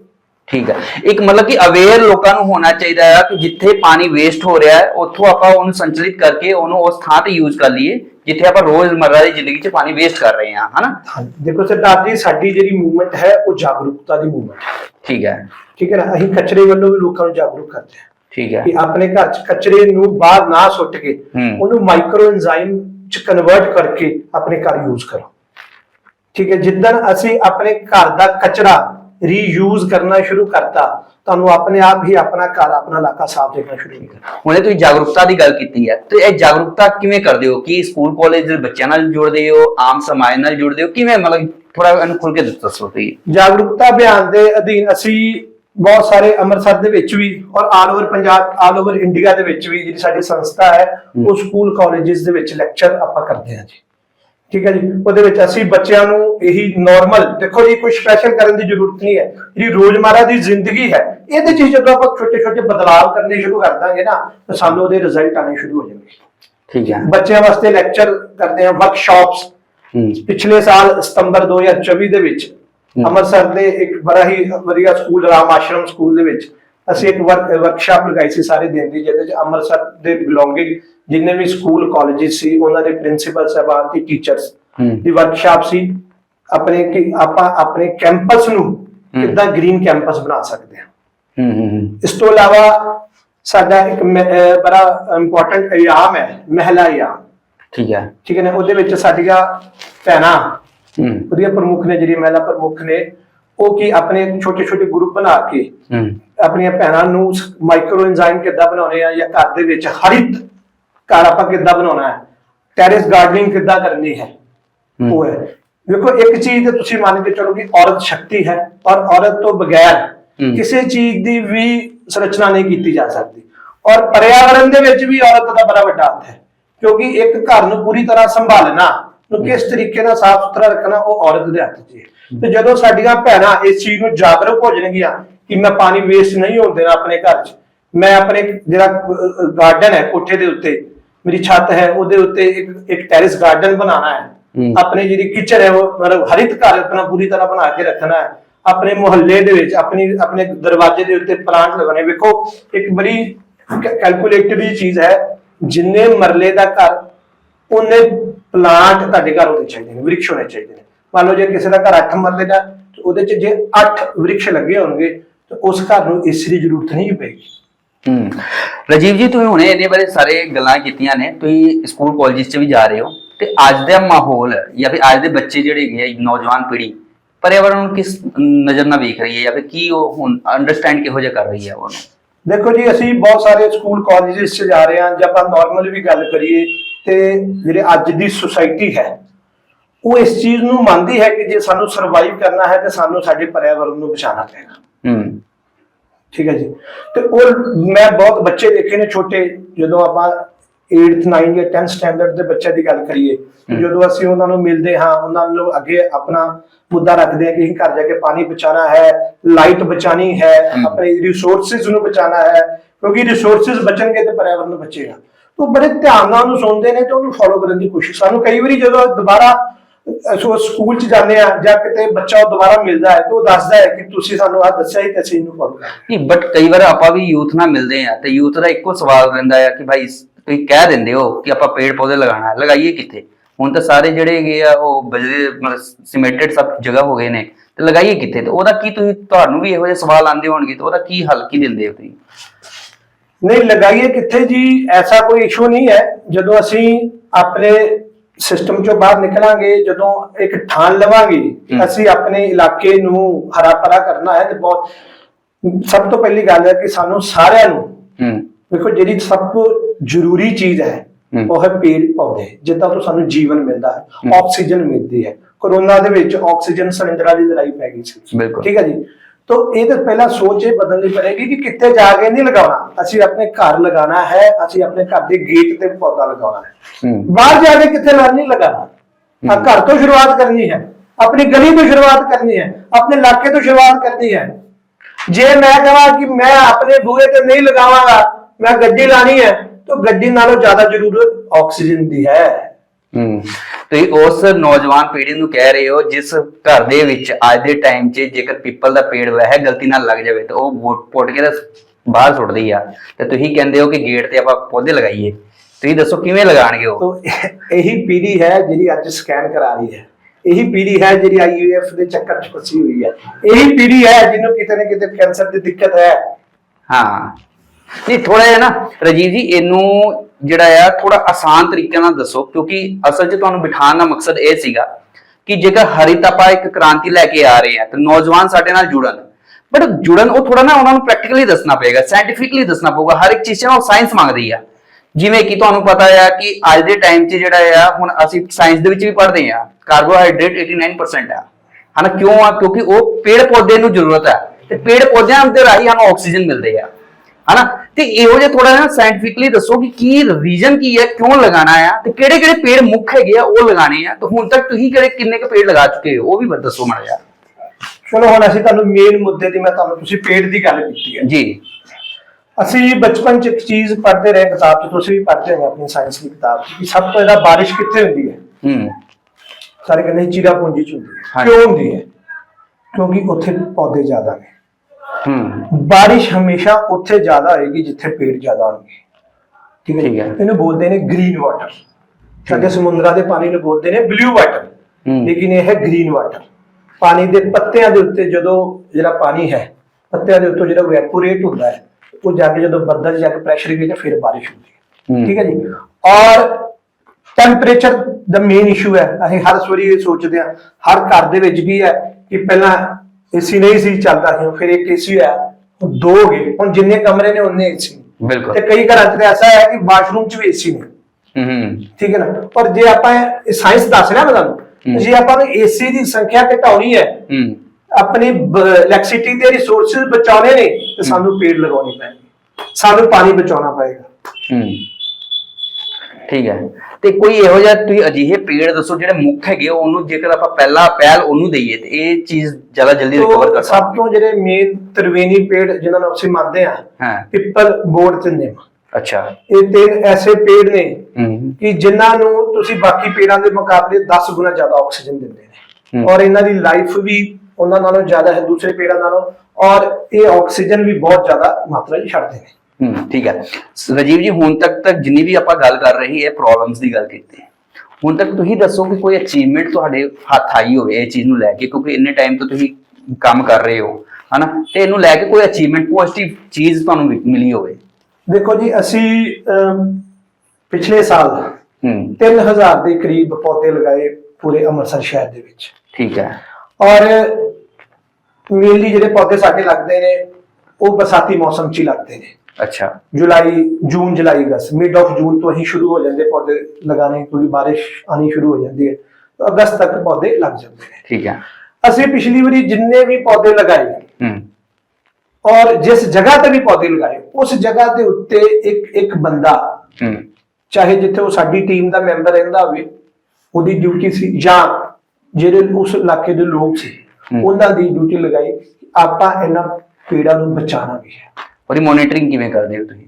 A: ਠੀਕ ਹੈ। ਇੱਕ ਮਤਲਬ ਕਿ ਅਵੇਅਰ ਲੋਕਾਂ ਨੂੰ ਹੋਣਾ ਚਾਹੀਦਾ ਹੈ ਕਿ ਜਿੱਥੇ ਪਾਣੀ ਵੇਸਟ ਹੋ ਰਿਹਾ ਹੈ ਉੱਥੋਂ ਆਪਾਂ ਉਹਨੂੰ ਸੰਚਲਿਤ ਕਰਕੇ ਉਹਨੂੰ ਉਸ ਥਾਂ ਤੇ ਯੂਜ਼ ਕਰ ਲਈਏ ਜਿੱਥੇ ਆਪਾਂ ਰੋਜ਼ਮਰਰਾ ਦੀ ਜ਼ਿੰਦਗੀ 'ਚ ਪਾਣੀ ਵੇਸਟ ਕਰ ਰਹੇ ਹਾਂ ਹਨਾ?
B: ਦੇਖੋ ਸਰਦਾਰ ਜੀ ਸਾਡੀ ਜਿਹੜੀ ਮੂਵਮੈਂਟ ਹੈ ਉਹ ਜਾਗਰੂਕਤਾ ਦੀ ਮੂਵਮੈਂਟ ਹੈ।
A: ਠੀਕ ਹੈ।
B: ਠੀਕ ਹੈ ਨਾ? ਅਸੀਂ ਕਚਰੇ ਵੱਲੋਂ ਵੀ ਲੋਕਾਂ ਨੂੰ ਜਾਗਰੂਕ ਕਰਦੇ ਹਾਂ।
A: ਠੀਕ ਹੈ।
B: ਕਿ ਆਪਣੇ ਘਰ 'ਚ ਕਚਰੇ ਨੂੰ ਬਾਹਰ ਨਾ ਸੁੱਟ ਕੇ। ਉਹਨੂੰ ਮਾਈਕਰੋ ਐਂਜ਼ਾਈਮ 'ਚ ਕਨਵਰਟ ਕਰਕੇ ਆਪਣੇ ਘਰ ਯੂਜ਼ ਕਰੋ। ਠੀਕ ਹੈ? ਜਿੱਦਣ ਅਸੀਂ ਆਪਣੇ ਘਰ ਦਾ ਕਚਰਾ ਰੀਯੂਜ਼ ਕਰਨਾ ਸ਼ੁਰੂ ਕਰਤਾ ਤੁਹਾਨੂੰ ਆਪਣੇ ਆਪ ਹੀ ਆਪਣਾ ਘਰ ਆਪਣਾ ਇਲਾਕਾ ਸਾਫ਼ ਦੇਖਣਾ ਸ਼ੁਰੂ ਹੋਏਗਾ
A: ਹੁਣੇ ਤੁਸੀਂ ਜਾਗਰੂਕਤਾ ਦੀ ਗੱਲ ਕੀਤੀ ਹੈ ਤੇ ਇਹ ਜਾਗਰੂਕਤਾ ਕਿਵੇਂ ਕਰਦੇ ਹੋ? ਕੀ ਸਕੂਲ ਕਾਲਜ ਦੇ ਬੱਚਿਆਂ ਨਾਲ ਜੁੜਦੇ ਹੋ? ਆਮ ਸਮਾਜ ਨਾਲ ਜੁੜਦੇ ਹੋ? ਕਿਵੇਂ ਮਤਲਬ ਥੋੜਾ ਇਹਨੂੰ ਖੁੱਲ ਕੇ ਦੱਸੋ ਤੁਸੀਂ
B: ਜਾਗਰੂਕਤਾ ਅਭਿਆਨ ਦੇ ਅਧੀਨ ਅਸੀਂ ਬਹੁਤ ਸਾਰੇ ਅੰਮ੍ਰਿਤਸਰ ਦੇ ਵਿੱਚ ਵੀ ਔਰ all over Punjab all over India ਦੇ ਵਿੱਚ ਵੀ ਜਿਹੜੀ ਸਾਡੀ ਸੰਸਥਾ ਹੈ ਉਹ ਸਕੂਲ ਕਾਲਜਸ ਦੇ ਵਿੱਚ ਲੈਕਚਰ ਆਪਾਂ ਕਰਦੇ ਹਾਂ ਜੀ। ਠੀਕ ਹੈ ਜੀ? ਉਹਦੇ ਵਿੱਚ ਅਸੀਂ ਬੱਚਿਆਂ ਨੂੰ ਇਹੀ ਨਾਰਮਲ ਦੇਖੋ ਜੀ ਕੋਈ ਸਪੈਸ਼ਲ ਕਰਨ ਦੀ ਜ਼ਰੂਰਤ ਨਹੀਂ ਹੈ। ਜਿਹੜੀ ਰੋਜ਼ਮਰਰਾ ਦੀ ਜ਼ਿੰਦਗੀ ਹੈ ਇਹਦੇ 'ਚ ਜਦੋਂ ਆਪਾਂ ਛੋਟੇ ਛੋਟੇ ਬਦਲਾਅ ਕਰਨੇ ਸ਼ੁਰੂ ਕਰ ਦਾਂਗੇ ਨਾ ਤਾਂ ਸਾਨੂੰ ਉਹਦੇ ਰਿਜ਼ਲਟ ਆਣੇ ਸ਼ੁਰੂ ਹੋ ਜਾਣਗੇ।
A: ਠੀਕ ਹੈ।
B: ਬੱਚਿਆਂ ਵਾਸਤੇ ਲੈਕਚਰ ਕਰਦੇ ਹਾਂ ਵਰਕਸ਼ਾਪਸ ਪਿਛਲੇ ਸਾਲ ਸਤੰਬਰ 2024 ਦੇ ਵਿੱਚ। ਅੰਮ੍ਰਿਤਸਰ ਦੇ ਇੱਕ ਬੜਾ ਹੀ ਵਧੀਆ ਸਕੂਲ ਰਾਮ ਆਸ਼ਰਮ ਸਕੂਲ ਦੇ ਵਿੱਚ ਅਸੀਂ ਇੱਕ ਵਰਕਸ਼ਾਪ ਲਗਾਈ ਸੀ ਸਾਰੇ ਦਿਨ ਦੀ ਜਿਹਦੇ ਚ ਅੰਮ੍ਰਿਤਸਰ ਦੇ ਬਿਲੋਂਗਿੰਗ ਜਿੰਨੇ ਵੀ ਸਕੂਲ ਕਾਲਜਸ ਸੀ ਉਹਨਾਂ ਦੇ ਪ੍ਰਿੰਸੀਪਲ ਸਾਹਿਬਾਨ ਤੇ ਟੀਚਰਸ ਦੀ ਵਰਕਸ਼ਾਪ ਸੀ। ਆਪਣੇ ਕਿ ਆਪਾਂ ਆਪਣੇ ਕੈਂਪਸ ਨੂੰ ਕਿੱਦਾਂ ਗ੍ਰੀਨ ਕੈਂਪਸ ਬਣਾ ਸਕਦੇ ਹਾਂ। ਇਸ ਤੋਂ ਇਲਾਵਾ ਸਾਡਾ ਇੱਕ ਬੜਾ ਇੰਪੋਰਟੈਂਟ ਇਆਮ ਹੈ ਮਹਿਲਾ ਇਆਮ
A: ਠੀਕ ਹੈ।
B: ਠੀਕ ਹੈ ਨਾ? ਉਹਦੇ ਵਿੱਚ ਸਾਡੀਆਂ ਭੈਣਾਂ ਵਧੀਆ ਪ੍ਰਮੁੱਖ ਨੇ ਜਿਹੜੀ ਮਹਿਲਾ ਪ੍ਰਮੁੱਖ ਨੇ ਉਹ ਕੀ ਆਪਣੇ ਛੋਟੇ ਛੋਟੇ ਗਰੁੱਪ ਬਣਾ ਕੇ ਆਪਣੀਆਂ ਭੈਣਾਂ ਨੂੰ ਮਾਈਕਰੋ ਐਂਜ਼ਾਈਮ ਕਿੱਦਾਂ ਬਣਾਉਣੇ ਆ ਜਾਂ ਘਰ ਦੇ ਵਿੱਚ ਹਰਿਤ ਘਰ ਆਪਾਂ ਕਿੱਦਾਂ ਬਣਾਉਣਾ ਹੈ? ਟੈਰੇਸ ਗਾਰਡਨਿੰਗ ਕਿੱਦਾਂ ਕਰਨੀ ਹੈ। ਉਹ ਹੈ। ਵੇਖੋ ਇੱਕ ਚੀਜ਼ ਤੇ ਤੁਸੀਂ ਮੰਨ ਕੇ ਚੱਲੋ ਕਿ ਔਰਤ ਸ਼ਕਤੀ ਹੈ ਔਰ ਔਰਤ ਤੋਂ ਬਗੈਰ। ਕਿਸੇ ਚੀਜ਼ ਦੀ ਵੀ ਸੰਰਚਨਾ ਨਹੀਂ ਕੀਤੀ ਜਾ ਸਕਦੀ। ਔਰ ਪਰਿਆਵਰਣ ਦੇ ਵਿੱਚ ਵੀ ਔਰਤ ਦਾ ਬੜਾ ਵੱਡਾ ਹੱਥ ਹੈ ਕਿਉਂਕਿ ਇੱਕ ਘਰ ਨੂੰ ਪੂਰੀ ਤਰ੍ਹਾਂ ਸੰਭਾਲਣਾ ਨੂੰ ਕਿਸ ਤਰੀਕੇ ਨਾਲ ਸਾਫ਼ ਸੁਥਰਾ ਰੱਖਣਾ ਉਹ ਔਰਤ ਦੇ ਹੱਥ 'ਚ ਹੈ ਤੇ ਜਦੋਂ ਸਾਡੀਆਂ ਭੈਣਾਂ ਇਸ ਚੀਜ਼ ਨੂੰ ਜਾਗਰੂਕ ਹੋ ਜਾਣਗੀਆਂ ਕਿ ਮੈਂ ਪਾਣੀ ਵੇਸਟ ਨਹੀਂ ਹੋਣ ਦੇਣਾ ਆਪਣੇ ਘਰ 'ਚ। ਮੈਂ ਆਪਣੇ ਜਿਹੜਾ ਗਾਰਡਨ ਹੈ ਕੋਠੇ ਦੇ ਉੱਤੇ ਮੇਰੀ ਛੱਤ ਹੈ ਉਹਦੇ ਉੱਤੇ ਇੱਕ ਇੱਕ ਟੈਰਿਸ ਗਾਰਡਨ ਬਣਾਉਣਾ ਹੈ। ਆਪਣੇ ਜਿਹੜੀ ਕਿਚਨ ਹੈ ਉਹ ਮਤਲਬ ਹਰਿਤ ਘਰ ਆਪਣਾ ਪੂਰੀ ਤਰ੍ਹਾਂ ਬਣਾ ਕੇ ਰੱਖਣਾ ਹੈ। ਆਪਣੇ ਮੁਹੱਲੇ ਦੇ ਵਿੱਚ ਆਪਣੀ ਆਪਣੇ ਦਰਵਾਜ਼ੇ ਦੇ ਉੱਤੇ ਪਲਾਂਟ ਲਗਾਉਣੇ ਵੇਖੋ ਇੱਕ ਬੜੀ ਕੈਲਕੂਲੇਟਡ ਚੀਜ਼ ਹੈ ਜਿੰਨੇ ਮਰਲੇ ਦਾ ਘਰ ਉਹਨੇ ਪਲਾਂਟ ਤੁਹਾਡੇ ਘਰ ਹੋਣੇ ਚਾਹੀਦੇ ਨੇ ਵ੍ਰਿਕਸ਼ ਹੋਣੇ ਚਾਹੀਦੇ ਨੇ। ਮੰਨ ਲਓ ਜੇ ਕਿਸੇ ਦਾ ਘਰ 8 ਮਰਲੇ ਦਾ ਉਹਦੇ ਚ ਜੇ 8 ਵ੍ਰਿਕਸ਼ ਲੱਗੇ ਹੋਣਗੇ ਤਾਂ ਉਸ ਘਰ ਨੂੰ ਏਸੀ ਦੀ ਜ਼ਰੂਰਤ ਨਹੀਂ ਪਏਗੀ।
A: ਹੂੰ। ਰਾਜੀਵ ਜੀ ਤੁਸੀਂ ਹੁਣੇ ਇਹਦੇ ਬਾਰੇ ਸਾਰੇ ਗੱਲਾਂ ਕੀਤੀਆਂ ਨੇ। ਤੁਸੀਂ ਸਕੂਲ ਕਾਲਜਸ 'ਚ ਵੀ ਜਾ ਰਹੇ ਹੋ ਤੇ ਅੱਜ ਦਾ ਮਾਹੌਲ ਜਾਂ ਫਿਰ ਅੱਜ ਦੇ ਬੱਚੇ ਜਿਹੜੇ ਹੈਗੇ ਨੌਜਵਾਨ ਪੀੜ੍ਹੀ ਪਰਿਆਵਰਣ ਨੂੰ ਕਿਸ ਨਜ਼ਰ ਨਾਲ ਵੇਖ ਰਹੀ ਹੈ ਜਾਂ ਫਿਰ ਕੀ ਉਹ ਹੁਣ ਅੰਡਰਸਟੈਂਡ ਕਿਹੋ ਜਿਹਾ ਕਰ ਰਹੀ ਹੈ ਉਹਨੂੰ?
B: ਦੇਖੋ ਜੀ ਅਸੀਂ ਬਹੁਤ ਸਾਰੇ ਸਕੂਲ ਕਾਲਜਸ 'ਚ ਜਾ ਰਹੇ ਹਾਂ। ਜੇ ਆਪਾਂ ਨਾਰਮਲ ਵੀ ਗੱਲ ਕਰੀਏ ਤੇ ਜਿਹੜੇ ਅੱਜ ਦੀ ਸੁਸਾਇਟੀ ਹੈ ਉਹ ਇਸ ਚੀਜ਼ ਨੂੰ ਮੰਨਦੀ ਹੈ ਕਿ ਜੇ ਸਾਨੂੰ ਸਰਵਾਈਵ ਕਰਨਾ ਹੈ ਤੇ ਸਾਨੂੰ ਸਾਡੇ ਪਰਿਆਵਰਣ ਨੂੰ ਬਚਾਉਣਾ ਪਏਗਾ
A: ਹੂੰ
B: ਠੀਕ ਹੈ ਜੀ ਤੇ ਉਹ ਮੈਂ ਬਹੁਤ ਬੱਚੇ ਦੇਖੇ ਨੇ ਛੋਟੇ ਜਦੋਂ ਆਪਾਂ 8th 9th ਜਾਂ 10th ਸਟੈਂਡਰਡ ਦੇ ਬੱਚਿਆਂ ਦੀ ਗੱਲ ਕਰੀਏ। ਜਦੋਂ ਅਸੀਂ ਉਹਨਾਂ ਨੂੰ ਮਿਲਦੇ ਹਾਂ ਉਹਨਾਂ ਨੂੰ ਅੱਗੇ ਆਪਣਾ ਮੁੱਦਾ ਰੱਖਦੇ ਹਾਂ ਕਿ ਅਸੀਂ ਘਰ ਜਾ ਕੇ ਪਾਣੀ ਬਚਾਉਣਾ ਹੈ ਲਾਈਟ ਬਚਾਣੀ ਹੈ। ਆਪਣੇ ਰਿਸੋਰਸਸ ਨੂੰ ਬਚਾਉਣਾ ਹੈ ਕਿਉਂਕਿ ਰਿਸੋਰਸਸ ਬਚਣਗੇ ਤੇ ਪਰਿਆਵਰਨ ਬਚੇਗਾ ਉਹ ਬੜੇ ਧਿਆਨ ਨਾਲ ਉਹਨੂੰ ਸੁਣਦੇ ਨੇ ਤੇ ਉਹਨੂੰ ਫੋਲੋ ਕਰਨ ਦੀ ਕੋਸ਼ਿਸ਼ ਸਾਨੂੰ ਕਈ ਵਾਰੀ ਜਦੋਂ ਦੁਬਾਰਾ ਅਸੀਂ ਉਹ ਸਕੂਲ ਚ ਜਾਂਦੇ ਆ ਜਾਂ ਕਿਤੇ ਬੱਚਾ ਉਹ ਦੁਬਾਰਾ ਮਿਲਦਾ ਹੈ ਤੇ ਉਹ ਦੱਸਦਾ ਹੈ ਕਿ ਤੁਸੀਂ ਸਾਨੂੰ ਆਹ ਦੱਸਿਆ ਹੀ ਤੇ ਅਸੀਂ ਇਹਨੂੰ ਫੋਲੋ ਕਰਾਂਗੇ।
A: ਨਹੀਂ ਬਟ ਕਈ ਵਾਰ ਆਪਾਂ ਵੀ ਯੂਥ ਨਾਲ ਮਿਲਦੇ ਆ ਤੇ ਯੂਥ ਦਾ ਇੱਕੋ ਸਵਾਲ ਰਹਿੰਦਾ ਆ ਕਿ ਭਾਈ ਤੁਸੀਂ ਕਹਿ ਦਿੰਦੇ ਹੋ ਕਿ ਆਪਾਂ ਪੇੜ ਪੌਦੇ ਲਗਾਉਣਾ ਹੈ ਲਗਾਈਏ ਕਿੱਥੇ? ਹੁਣ ਤਾਂ ਸਾਰੇ ਜਿਹੜੇ ਹੈਗੇ ਆ ਉਹ ਬਜਰੇ ਮਤਲਬ ਸੀਮੈਂਟਡ ਸਭ ਜਗ੍ਹਾ ਹੋ ਗਏ ਨੇ ਤੇ ਲਗਾਈਏ ਕਿੱਥੇ? ਤੇ ਉਹਦਾ ਕੀ ਤੁਸੀਂ ਤੁਹਾਨੂੰ ਵੀ ਇਹੋ ਜਿਹੇ ਸਵਾਲ ਆਉਂਦੇ ਹੋਣਗੇ ਤੇ ਉਹਦਾ ਕੀ ਹੱਲ ਕੀ ਦਿੰਦੇ ਹੋ ਤੁਸੀਂ?
B: ਨਹੀਂ ਲਗਾਈਏ ਕਿੱਥੇ ਜੀ ਐਸਾ ਕੋਈ ਇਸ਼ੂ ਨਹੀਂ ਹੈ। ਜਦੋਂ ਅਸੀਂ ਆਪਣੇ ਸਿਸਟਮ ਚੋਂ ਬਾਹਰ ਨਿਕਲਾਂਗੇ ਜਦੋਂ ਇੱਕ ਠਾਣ ਲਵਾਂਗੇ। ਅਸੀਂ ਆਪਣੇ ਇਲਾਕੇ ਨੂੰ ਹਰਾ ਭਰਾ ਕਰਨਾ ਹੈ ਤੇ ਬਹੁਤ ਸਭ ਤੋਂ ਪਹਿਲੀ ਗੱਲ ਹੈ ਕਿ ਸਾਨੂੰ ਸਾਰਿਆਂ ਨੂੰ ਦੇਖੋ ਜਿਹੜੀ ਸਭ ਤੋਂ ਜ਼ਰੂਰੀ ਚੀਜ਼ ਹੈ। ਉਹ ਹੈ ਪੇੜ ਪੌਦੇ ਜਿੱਦਾਂ ਤੋਂ ਸਾਨੂੰ ਜੀਵਨ ਮਿਲਦਾ ਹੈ। ਆਕਸੀਜਨ ਮਿਲਦੀ ਹੈ ਕਰੋਨਾ ਦੇ ਵਿੱਚ ਆਕਸੀਜਨ ਸਿਲੰਡਰਾਂ ਦੀ ਲੜਾਈ ਪੈ ਗਈ ਸੀ। ਠੀਕ ਹੈ ਜੀ ਤਾਂ ਇਹ ਤਾਂ ਪਹਿਲਾਂ ਸੋਚ ਇਹ ਬਦਲਣੀ ਪੜੇਗੀ ਕਿ ਕਿੱਥੇ ਜਾ ਕੇ ਨਹੀਂ ਲਗਾਉਣਾ ਅਸੀਂ ਆਪਣੇ ਘਰ ਲਗਾਉਣਾ ਹੈ ਅਸੀਂ ਆਪਣੇ ਘਰ ਦੇ ਗੇਟ ਤੇ ਪੌਦਾ ਲਗਾਉਣਾ ਹੈ
A: ਹੂੰ
B: ਬਾਹਰ ਜਾ ਕੇ ਕਿੱਥੇ ਲਾ ਨਹੀਂ ਲਗਾਣਾ ਆ
A: ਹਮ।
B: ਘਰ ਤੋਂ ਸ਼ੁਰੂਆਤ ਕਰਨੀ ਹੈ ਆਪਣੀ ਗਲੀ ਤੋਂ ਸ਼ੁਰੂਆਤ ਕਰਨੀ ਹੈ ਆਪਣੇ ਇਲਾਕੇ ਤੋਂ ਸ਼ੁਰੂਆਤ ਕਰਨੀ ਹੈ ਜੇ ਮੈਂ ਕਹਾਂ ਕਿ ਮੈਂ ਆਪਣੇ ਬੂਹੇ ਤੇ ਨਹੀਂ ਲਗਾਵਾਂਗਾ ਮੈਂ ਗੱਡੀ ਲਾਣੀ ਹੈ ਤਾਂ ਗੱਡੀ ਨਾਲੋਂ ਜ਼ਿਆਦਾ ਜ਼ਰੂਰਤ ਆਕਸੀਜਨ ਦੀ ਹੈ
A: ਹੂੰ ਤੁਸੀਂ ਉਸ ਨੌਜਵਾਨ ਪੀੜ੍ਹੀ ਨੂੰ ਕਹਿ ਰਹੇ ਹੋ ਜਿਸ ਘਰ ਦੇ ਵਿੱਚ ਅੱਜ ਦੇ ਟਾਈਮ 'ਚ ਜੇਕਰ ਪੀਪਲ ਦਾ ਪੇੜ ਵਹਿ ਗਲਤੀ ਨਾਲ ਲੱਗ ਜਾਵੇ ਤਾਂ ਉਹ ਪੁੱਟ ਕੇ ਤਾਂ ਬਾਹਰ ਸੁੱਟਦੀ ਆ। ਤੇ ਤੁਸੀਂ ਕਹਿੰਦੇ ਹੋ ਕਿ ਗੇਟ ਤੇ ਆਪਾਂ ਪੌਦੇ ਲਗਾਈਏ। ਤੁਸੀਂ ਦੱਸੋ ਕਿਵੇਂ ਲਗਾਣਗੇ ਉਹ?
B: ਇਹ- ਇਹੀ ਪੀੜ੍ਹੀ ਹੈ ਜਿਹੜੀ ਅੱਜ ਸਕੈਨ ਕਰਾ ਰਹੀ ਹੈ। ਇਹੀ ਪੀੜ੍ਹੀ ਹੈ ਜਿਹੜੀ ਆਈਯੂਐਫ ਦੇ ਚੱਕਰ 'ਚ ਫਸੀ ਹੋਈ ਹੈ। ਇਹੀ ਪੀੜ੍ਹੀ ਹੈ ਜਿਹਨੂੰ ਕਿਤੇ ਨਾ ਕਿਤੇ ਕੈਂਸਰ ਦੀ ਦਿੱਕਤ ਹੈ।
A: ਹਾਂ। ਨਹੀਂ ਥੋੜਾ ਜਿਹਾ ਨਾ ਰਜੀਵ ਜੀ, ਇਹਨੂੰ ਜਿਹੜਾ ਆ ਥੋੜਾ ਆਸਾਨ ਤਰੀਕੇ ਨਾਲ ਦੱਸੋ, ਕਿਉਂਕਿ ਅਸਲ 'ਚ ਤੁਹਾਨੂੰ ਬਿਠਾਉਣ ਦਾ ਮਕਸਦ ਇਹ ਸੀਗਾ ਕਿ ਜੇਕਰ ਹਰਿਤ ਆਪਾਂ ਇੱਕ ਕ੍ਰਾਂਤੀ ਲੈ ਕੇ ਆ ਰਹੇ ਆ ਤੇ ਨੌਜਵਾਨ ਸਾਡੇ ਨਾਲ ਜੁੜਨ। ਬਟ ਜੁੜਨ, ਉਹ ਥੋੜਾ ਨਾ ਉਹਨਾਂ ਨੂੰ ਪ੍ਰੈਕਟੀਕਲੀ ਦੱਸਣਾ ਪਏਗਾ ਸਾਇੰਟੀਫਿਕਲੀ ਦੱਸਣਾ ਪਊਗਾ, ਹਰ ਇੱਕ ਚੀਜ਼ 'ਚ ਨਾ ਉਹ ਸਾਇੰਸ ਮੰਗਦੀ ਆ। ਜਿਵੇਂ ਕਿ ਤੁਹਾਨੂੰ ਪਤਾ ਆ ਕਿ ਅੱਜ ਦੇ ਟਾਈਮ 'ਚ ਜਿਹੜਾ ਆ, ਹੁਣ ਅਸੀਂ ਸਾਇੰਸ ਦੇ ਵਿੱਚ ਵੀ ਪੜ੍ਹਦੇ ਆ ਕਾਰਬੋਹਾਈਡਰੇਟ 89% ਆ। ਹਨਾ, ਕਿਉਂ ਆ? ਕਿਉਂਕਿ ਉਹ ਪੇੜ ਪੌਦੇ ਨੂੰ ਜ਼ਰੂਰਤ ਹੈ ਤੇ ਪੇੜ ਪੌਦਿਆਂ ਦੇ ਰਾਹੀਂ ਸਾਨੂੰ ਆਕਸੀਜਨ ਮਿਲਦੇ ਆ। ਹਨਾ? ਤੇ ਇਹੋ ਜਿਹਾ ਥੋੜਾ ਜਿਹਾ ਸਾਇੰਟੀਫਿਕਲੀ ਦੱਸੋ ਕਿ ਕੀ ਰੀਜ਼ਨ ਕੀ ਹੈ ਕਿਉਂ ਲਗਾਣਾ ਆ ਤੇ ਕਿਹੜੇ ਕਿਹੜੇ ਪੇੜ ਮੁੱਖ ਹੈਗੇ ਆ ਉਹ ਲਗਾਣੇ ਆ। ਤੇ ਹੁਣ ਤੱਕ ਤੁਸੀਂ ਕਿਹੜੇ ਕਿੰਨੇ ਕੁ ਪੇੜ ਲਗਾ ਚੁੱਕੇ ਹੋ ਉਹ ਵੀ ਦੱਸੋ ਮਾੜਾ ਜਿਹਾ।
B: ਚਲੋ ਹੁਣ ਅਸੀਂ ਤੁਹਾਨੂੰ ਮੇਨ ਮੁੱਦੇ ਦੀ ਮੈਂ ਤੁਹਾਨੂੰ ਤੁਸੀਂ ਪੇੜ ਦੀ ਗੱਲ ਕੀਤੀ ਹੈ।
A: ਜੀ।
B: ਅਸੀਂ ਬਚਪਨ ਚ ਇੱਕ ਚੀਜ਼ ਪੜ੍ਹਦੇ ਰਹੇ ਕਿਤਾਬ ਚ ਤੁਸੀਂ ਵੀ ਪੜ੍ਹਦੇ ਹੋ ਆਪਣੀ ਸਾਇੰਸ ਦੀ ਕਿਤਾਬ ਚ ਕਿ ਸਭ ਤੋਂ ਜ਼ਿਆਦਾ ਬਾਰਿਸ਼ ਕਿੱਥੇ ਹੁੰਦੀ ਹੈ?
A: ਹੂੰ।
B: ਸਾਰੇ ਕਹਿੰਦੇ ਚੀਰਾ ਪੂੰਜੀ ਚ ਹੁੰਦੀ ਹੈ। ਕਿਉਂ ਹੁੰਦੀ ਹੈ? ਕਿਉਂਕਿ ਉੱਥੇ ਪੌਦੇ ਜ਼ਿਆਦਾ ਨੇ।
A: ਹੂੰ।
B: ਬਾਰਿਸ਼ ਹਮੇਸ਼ਾ ਉੱਥੇ ਜ਼ਿਆਦਾ ਹੋਏਗੀ ਜਿੱਥੇ ਪੇੜ ਜ਼ਿਆਦਾ ਹੋਣਗੇ। ਠੀਕ ਹੈ। ਇਹਨੂੰ ਬੋਲਦੇ ਨੇ ਗ੍ਰੀਨ ਵਾਟਰ ਸਾਡੇ ਸਮੁੰਦਰਾਂ ਦੇ ਪਾਣੀ ਨੂੰ ਬੋਲਦੇ ਨੇ ਬਲੂ ਵਾਟਰ। ਲੇਕਿਨ ਇਹ ਹੈ ਗ੍ਰੀਨ ਵਾਟਰ ਪਾਣੀ ਦੇ ਪੱਤਿਆਂ ਦੇ ਉੱਤੇ ਜਦੋਂ ਜਿਹੜਾ ਪਾਣੀ ਹੈ ਪੱਤਿਆਂ ਦੇ ਉੱਤੇ ਜਿਹੜਾ ਵੈਪੋਰੇਟ ਹੁੰਦਾ ਹੈ ਉਹ ਜਾ ਕੇ ਜਦੋਂ ਬੱਦਲ ਜਾ ਕੇ ਪ੍ਰੈਸ਼ਰ ਵਿੱਚ ਫਿਰ ਬਾਰਿਸ਼ ਹੁੰਦੀ ਹੈ। ਠੀਕ ਹੈ ਜੀ? ਔਰ ਟੈਂਪਰੇਚਰ ਦਾ ਮੇਨ ਇਸ਼ੂ ਹੈ। ਅਸੀਂ ਹਰ ਵਾਰੀ ਇਹ ਸੋਚਦੇ ਹਾਂ ਹਰ ਘਰ ਦੇ ਵਿੱਚ ਵੀ ਹੈ ਕਿ ਪਹਿਲਾਂ ਏਸੀ ਨਹੀਂ ਸੀ ਚੱਲਦਾ ਸੀ ਫਿਰ ਇੱਕ ਏਸੀ ਹੋਇਆ ਹੁਣ ਦੋ ਹੋ ਗਏ ਹੁਣ ਜਿੰਨੇ ਕਮਰੇ ਨੇ ਉਨੇ ਏਸੀ
A: ਬਿਲਕੁਲ।
B: ਤੇ ਕਈ ਘਰਾਂ 'ਚ ਤਾਂ ਐਸਾ ਹੈ ਕਿ ਬਾਥਰੂਮ 'ਚ ਵੀ ਏਸੀ ਨੇ।
A: ਹੂੰ।
B: ਠੀਕ ਹੈ ਨਾ? ਪਰ ਜੇ ਆਪਾਂ ਸਾਇੰਸ ਦੱਸ ਰਿਹਾ ਮੈਂ। ਤੁਹਾਨੂੰ ਜੇ ਆਪਾਂ ਨੂੰ ਏਸੀ ਦੀ ਸੰਖਿਆ ਘਟਾਉਣੀ ਹੈ
A: ਹੂੰ।
B: ਆਪਣੀ ਇਲੈਕਟ੍ਰਿਸਿਟੀ ਦੇ ਰਿਸੋਰਸਸ ਬਚਾਉਣੇ ਨੇ ਤੇ ਸਾਨੂੰ ਪੇੜ ਲਗਾਉਣੇ ਪੈਣਗੇ। ਸਾਨੂੰ ਪਾਣੀ ਬਚਾਉਣਾ ਪਏਗਾ।
A: ਹੂੰ। ਠੀਕ ਹੈ। ਤੇ ਕੋਈ ਇਹੋ ਜਿਹਾ ਤੁਸੀਂ ਅਜਿਹੇ ਪੇੜ ਦੱਸੋ ਜਿਹੜੇ ਮੁੱਖ ਹੈਗੇ ਆ, ਉਹਨੂੰ ਜੇਕਰ ਆਪਾਂ ਪਹਿਲਾ ਪਹਿਲ ਉਹਨੂੰ ਦਈਏ ਤੇ ਇਹ ਚੀਜ਼ ਜ਼ਿਆਦਾ ਜਲਦੀ ਰਿਕਵਰ ਕਰ
B: ਸਭ ਤੋਂ ਜਿਹੜੇ ਮੇਨ ਤਰਵੇਨੀ ਪੇੜ ਜਿਨ੍ਹਾਂ ਨੂੰ ਅਸੀਂ ਮੰਨਦੇ ਹਾਂ ਪਿੱਪਲ ਬੋੜ ਤੇ ਨਿੰਮ।
A: ਅੱਛਾ।
B: ਇਹ ਤਿੰਨ ਐਸੇ ਪੇੜ ਨੇ ਕਿ ਜਿਨ੍ਹਾਂ ਨੂੰ ਤੁਸੀਂ ਬਾਕੀ ਪੇੜਾਂ ਦੇ ਮੁਕਾਬਲੇ 10 ਗੁਣਾ ਜ਼ਿਆਦਾ ਆਕਸੀਜਨ ਦਿੰਦੇ ਨੇ। ਔਰ ਇਹਨਾਂ ਦੀ ਲਾਈਫ ਵੀ ਉਹਨਾਂ ਨਾਲੋਂ ਜ਼ਿਆਦਾ ਹੈ ਦੂਸਰੇ ਪੇੜਾਂ ਨਾਲੋਂ। ਔਰ ਇਹ ਆਕਸੀਜਨ ਵੀ ਬਹੁਤ ਜ਼ਿਆਦਾ ਮਾਤਰਾ 'ਚ ਛੱਡਦੇ ਨੇ।
A: ਹੂੰ ਠੀਕ ਹੈ। ਰਜੀਵ ਜੀ ਹੁਣ ਤੱਕ ਤੱਕ ਜਿੰਨੀ ਵੀ ਆਪਾਂ ਗੱਲ ਕਰ ਰਹੀ ਹੈ ਪ੍ਰੋਬਲਮਸ ਦੀ ਗੱਲ ਕੀਤੀ ਹੁਣ ਤੱਕ ਤੁਸੀਂ ਦੱਸੋ ਕਿ ਕੋਈ ਅਚੀਵਮੈਂਟ ਤੁਹਾਡੇ ਹੱਥ ਆਈ ਹੋਵੇ ਇਹ ਚੀਜ਼ ਨੂੰ ਲੈ ਕੇ ਕਿਉਂਕਿ ਇੰਨੇ ਟਾਈਮ ਤੋਂ ਤੁਸੀਂ ਕੰਮ ਕਰ ਰਹੇ ਹੋ ਹਨਾ? ਤੇ ਇਹਨੂੰ ਲੈ ਕੇ ਕੋਈ ਅਚੀਵਮੈਂਟ ਪੋਜ਼ਿਟਿਵ ਚੀਜ਼ ਤੁਹਾਨੂੰ ਮਿਲੀ ਹੋਵੇ।
B: ਦੇਖੋ ਜੀ ਅਸੀਂ ਪਿਛਲੇ ਸਾਲ
A: ਹੂੰ।
B: 3000 ਦੇ ਕਰੀਬ ਪੌਦੇ ਲਗਾਏ ਪੂਰੇ ਅੰਮ੍ਰਿਤਸਰ ਸ਼ਹਿਰ ਦੇ ਵਿੱਚ।
A: ਠੀਕ ਹੈ।
B: ਔਰ ਮੇਨਲੀ ਜਿਹੜੇ ਪੌਦੇ ਸਾਡੇ ਲੱਗਦੇ ਨੇ ਉਹ ਬਰਸਾਤੀ ਮੌਸਮ 'ਚ ਹੀ ਲੱਗਦੇ ਨੇ।
A: ਅੱਛਾ।
B: ਜੁਲਾਈ ਜੂਨ ਜੁਲਾਈ ਅਗਸਤ ਮਿਡ ਆਫ ਜੂਨ ਤੋਂ ਹੀ ਸ਼ੁਰੂ ਹੋ ਜਾਂਦੇ ਪੌਦੇ ਲਗਾਣੇ ਕਿਉਂਕਿ ਬਾਰਿਸ਼ ਆਣੀ ਸ਼ੁਰੂ ਹੋ ਜਾਂਦੀ ਹੈ। ਤਾਂ ਅਗਸਤ ਤੱਕ ਪੌਦੇ ਲੱਗ ਜਾਂਦੇ ਨੇ।
A: ਠੀਕ ਹੈ।
B: ਅਸੀਂ ਪਿਛਲੀ ਵਾਰੀ ਜਿੰਨੇ ਵੀ ਪੌਦੇ ਲਗਾਏ
A: ਹੂੰ।
B: ਔਰ ਜਿਸ ਜਗ੍ਹਾ ਤੇ ਵੀ ਪੌਦੇ ਲਗਾਏ ਉਸ ਜਗ੍ਹਾ ਦੇ ਉੱਤੇ ਇੱਕ ਇੱਕ ਬੰਦਾ
A: ਹੂੰ।
B: ਚਾਹੇ ਜਿੱਥੇ ਉਹ ਸਾਡੀ ਟੀਮ ਦਾ ਮੈਂਬਰ ਰਹਿੰਦਾ ਹੋਵੇ ਉਹਦੀ ਡਿਊਟੀ ਸੀ ਜਾਂ ਜਿਹੜੇ ਉਸ ਇਲਾਕੇ ਦੇ ਲੋਕ ਸੀ। ਉਹਨਾਂ ਦੀ ਡਿਊਟੀ ਲਗਾਈ ਆਪਾਂ ਇਹਨਾਂ ਪੇੜਾਂ ਨੂੰ ਬਚਾਉਣਾ ਵੀ ਹੈ।
A: ਉਹਦੀ ਮੋਨੀਟਰਿੰਗ ਕਿਵੇਂ ਕਰਦੇ ਹੋ ਤੁਸੀਂ?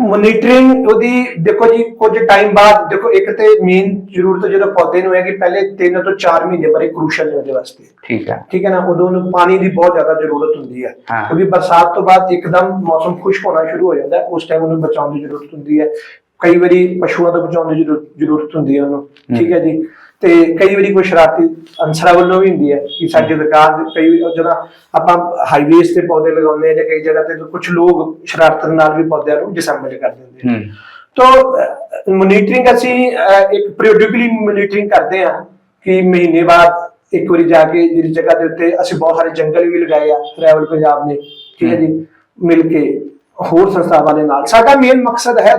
B: ਮੋਨੀਟਰਿੰਗ ਉਹਦੀ ਦੇਖੋ ਜੀ ਕੁਝ ਟਾਈਮ ਬਾਅਦ ਦੇਖੋ ਇੱਕ ਤੇ ਮੇਨ ਜ਼ਰੂਰਤ ਜਦੋਂ ਪੌਦੇ ਨੂੰ ਹੈ ਕਿ ਪਹਿਲੇ 3 ਤੋਂ 4 ਮਹੀਨੇ ਬੜੇ ਕ੍ਰੂਸ਼ਲ ਨੇ ਉਹਦੇ ਵਾਸਤੇ।
A: ਠੀਕ ਹੈ।
B: ਠੀਕ ਹੈ ਨਾ? ਉਦੋਂ ਨੂੰ ਪਾਣੀ ਦੀ ਬਹੁਤ ਜ਼ਿਆਦਾ ਜ਼ਰੂਰਤ ਹੁੰਦੀ ਹੈ। ਕਿਉਂਕਿ ਬਰਸਾਤ ਤੋਂ ਬਾਅਦ ਇੱਕਦਮ ਮੌਸਮ ਖੁਸ਼ਕ ਹੋਣਾ ਸ਼ੁਰੂ ਹੋ ਜਾਂਦਾ ਉਸ ਟਾਈਮ ਉਹਨੂੰ ਬਚਾਉਣ ਦੀ ਜ਼ਰੂਰਤ ਹੁੰਦੀ ਹੈ। ਕਈ ਵਾਰੀ ਪਸ਼ੂਆਂ ਤੋਂ ਬਚਾਉਣ ਦੀ ਜ਼ਰੂਰਤ ਹੁੰਦੀ ਹੈ ਉਹਨੂੰ। ਠੀਕ ਹੈ ਜੀ। ਤੇ ਕਈ ਵਾਰੀ ਕੋਈ ਸ਼ਰਾਰਤੀ ਅਨਸਰਾਂ ਵੱਲੋਂ ਵੀ ਹੁੰਦੀ ਹੈ ਕਿ ਸਾਡੇ ਦੁਕਾਨ ਦੇ ਕਈ ਜਦੋਂ ਆਪਾਂ ਹਾਈਵੇਜ਼ ਤੇ ਪੌਦੇ ਲਗਾਉਂਦੇ ਆ ਜਾਂ ਕਈ ਜਗ੍ਹਾ ਤੇ ਕੁਝ ਲੋਕ ਸ਼ਰਾਰਤ ਨਾਲ ਵੀ ਪੌਦਿਆਂ ਨੂੰ ਡਿਸੈਂਬਲ ਕਰ ਦਿੰਦੇ ਆ
A: ਹੂੰ।
B: ਤੋ ਮੋਨੀਟਰਿੰਗ ਅਸੀਂ ਇੱਕ ਪੀਰੀਓਡਿਕਲੀ ਮੋਨੀਟਰਿੰਗ ਕਰਦੇ ਹਾਂ ਕਿ ਮਹੀਨੇ ਬਾਅਦ ਇੱਕ ਵਾਰੀ ਜਾ ਕੇ ਜਿਹੜੀ ਜਗ੍ਹਾ ਦੇ ਉੱਤੇ ਅਸੀਂ ਬਹੁਤ ਸਾਰੇ ਜੰਗਲ ਵੀ ਲਗਾਏ ਆ ਟਰੈਵਲ ਪੰਜਾਬ ਨੇ ਠੀਕ ਹੈ ਜੀ ਮਿਲ ਕੇ। ਹੋਰ ਸੰਸਥਾਵਾਂ ਦੇ ਨਾਲ। ਸਾਡਾ ਮੇਨ ਮਕਸਦ ਹੈ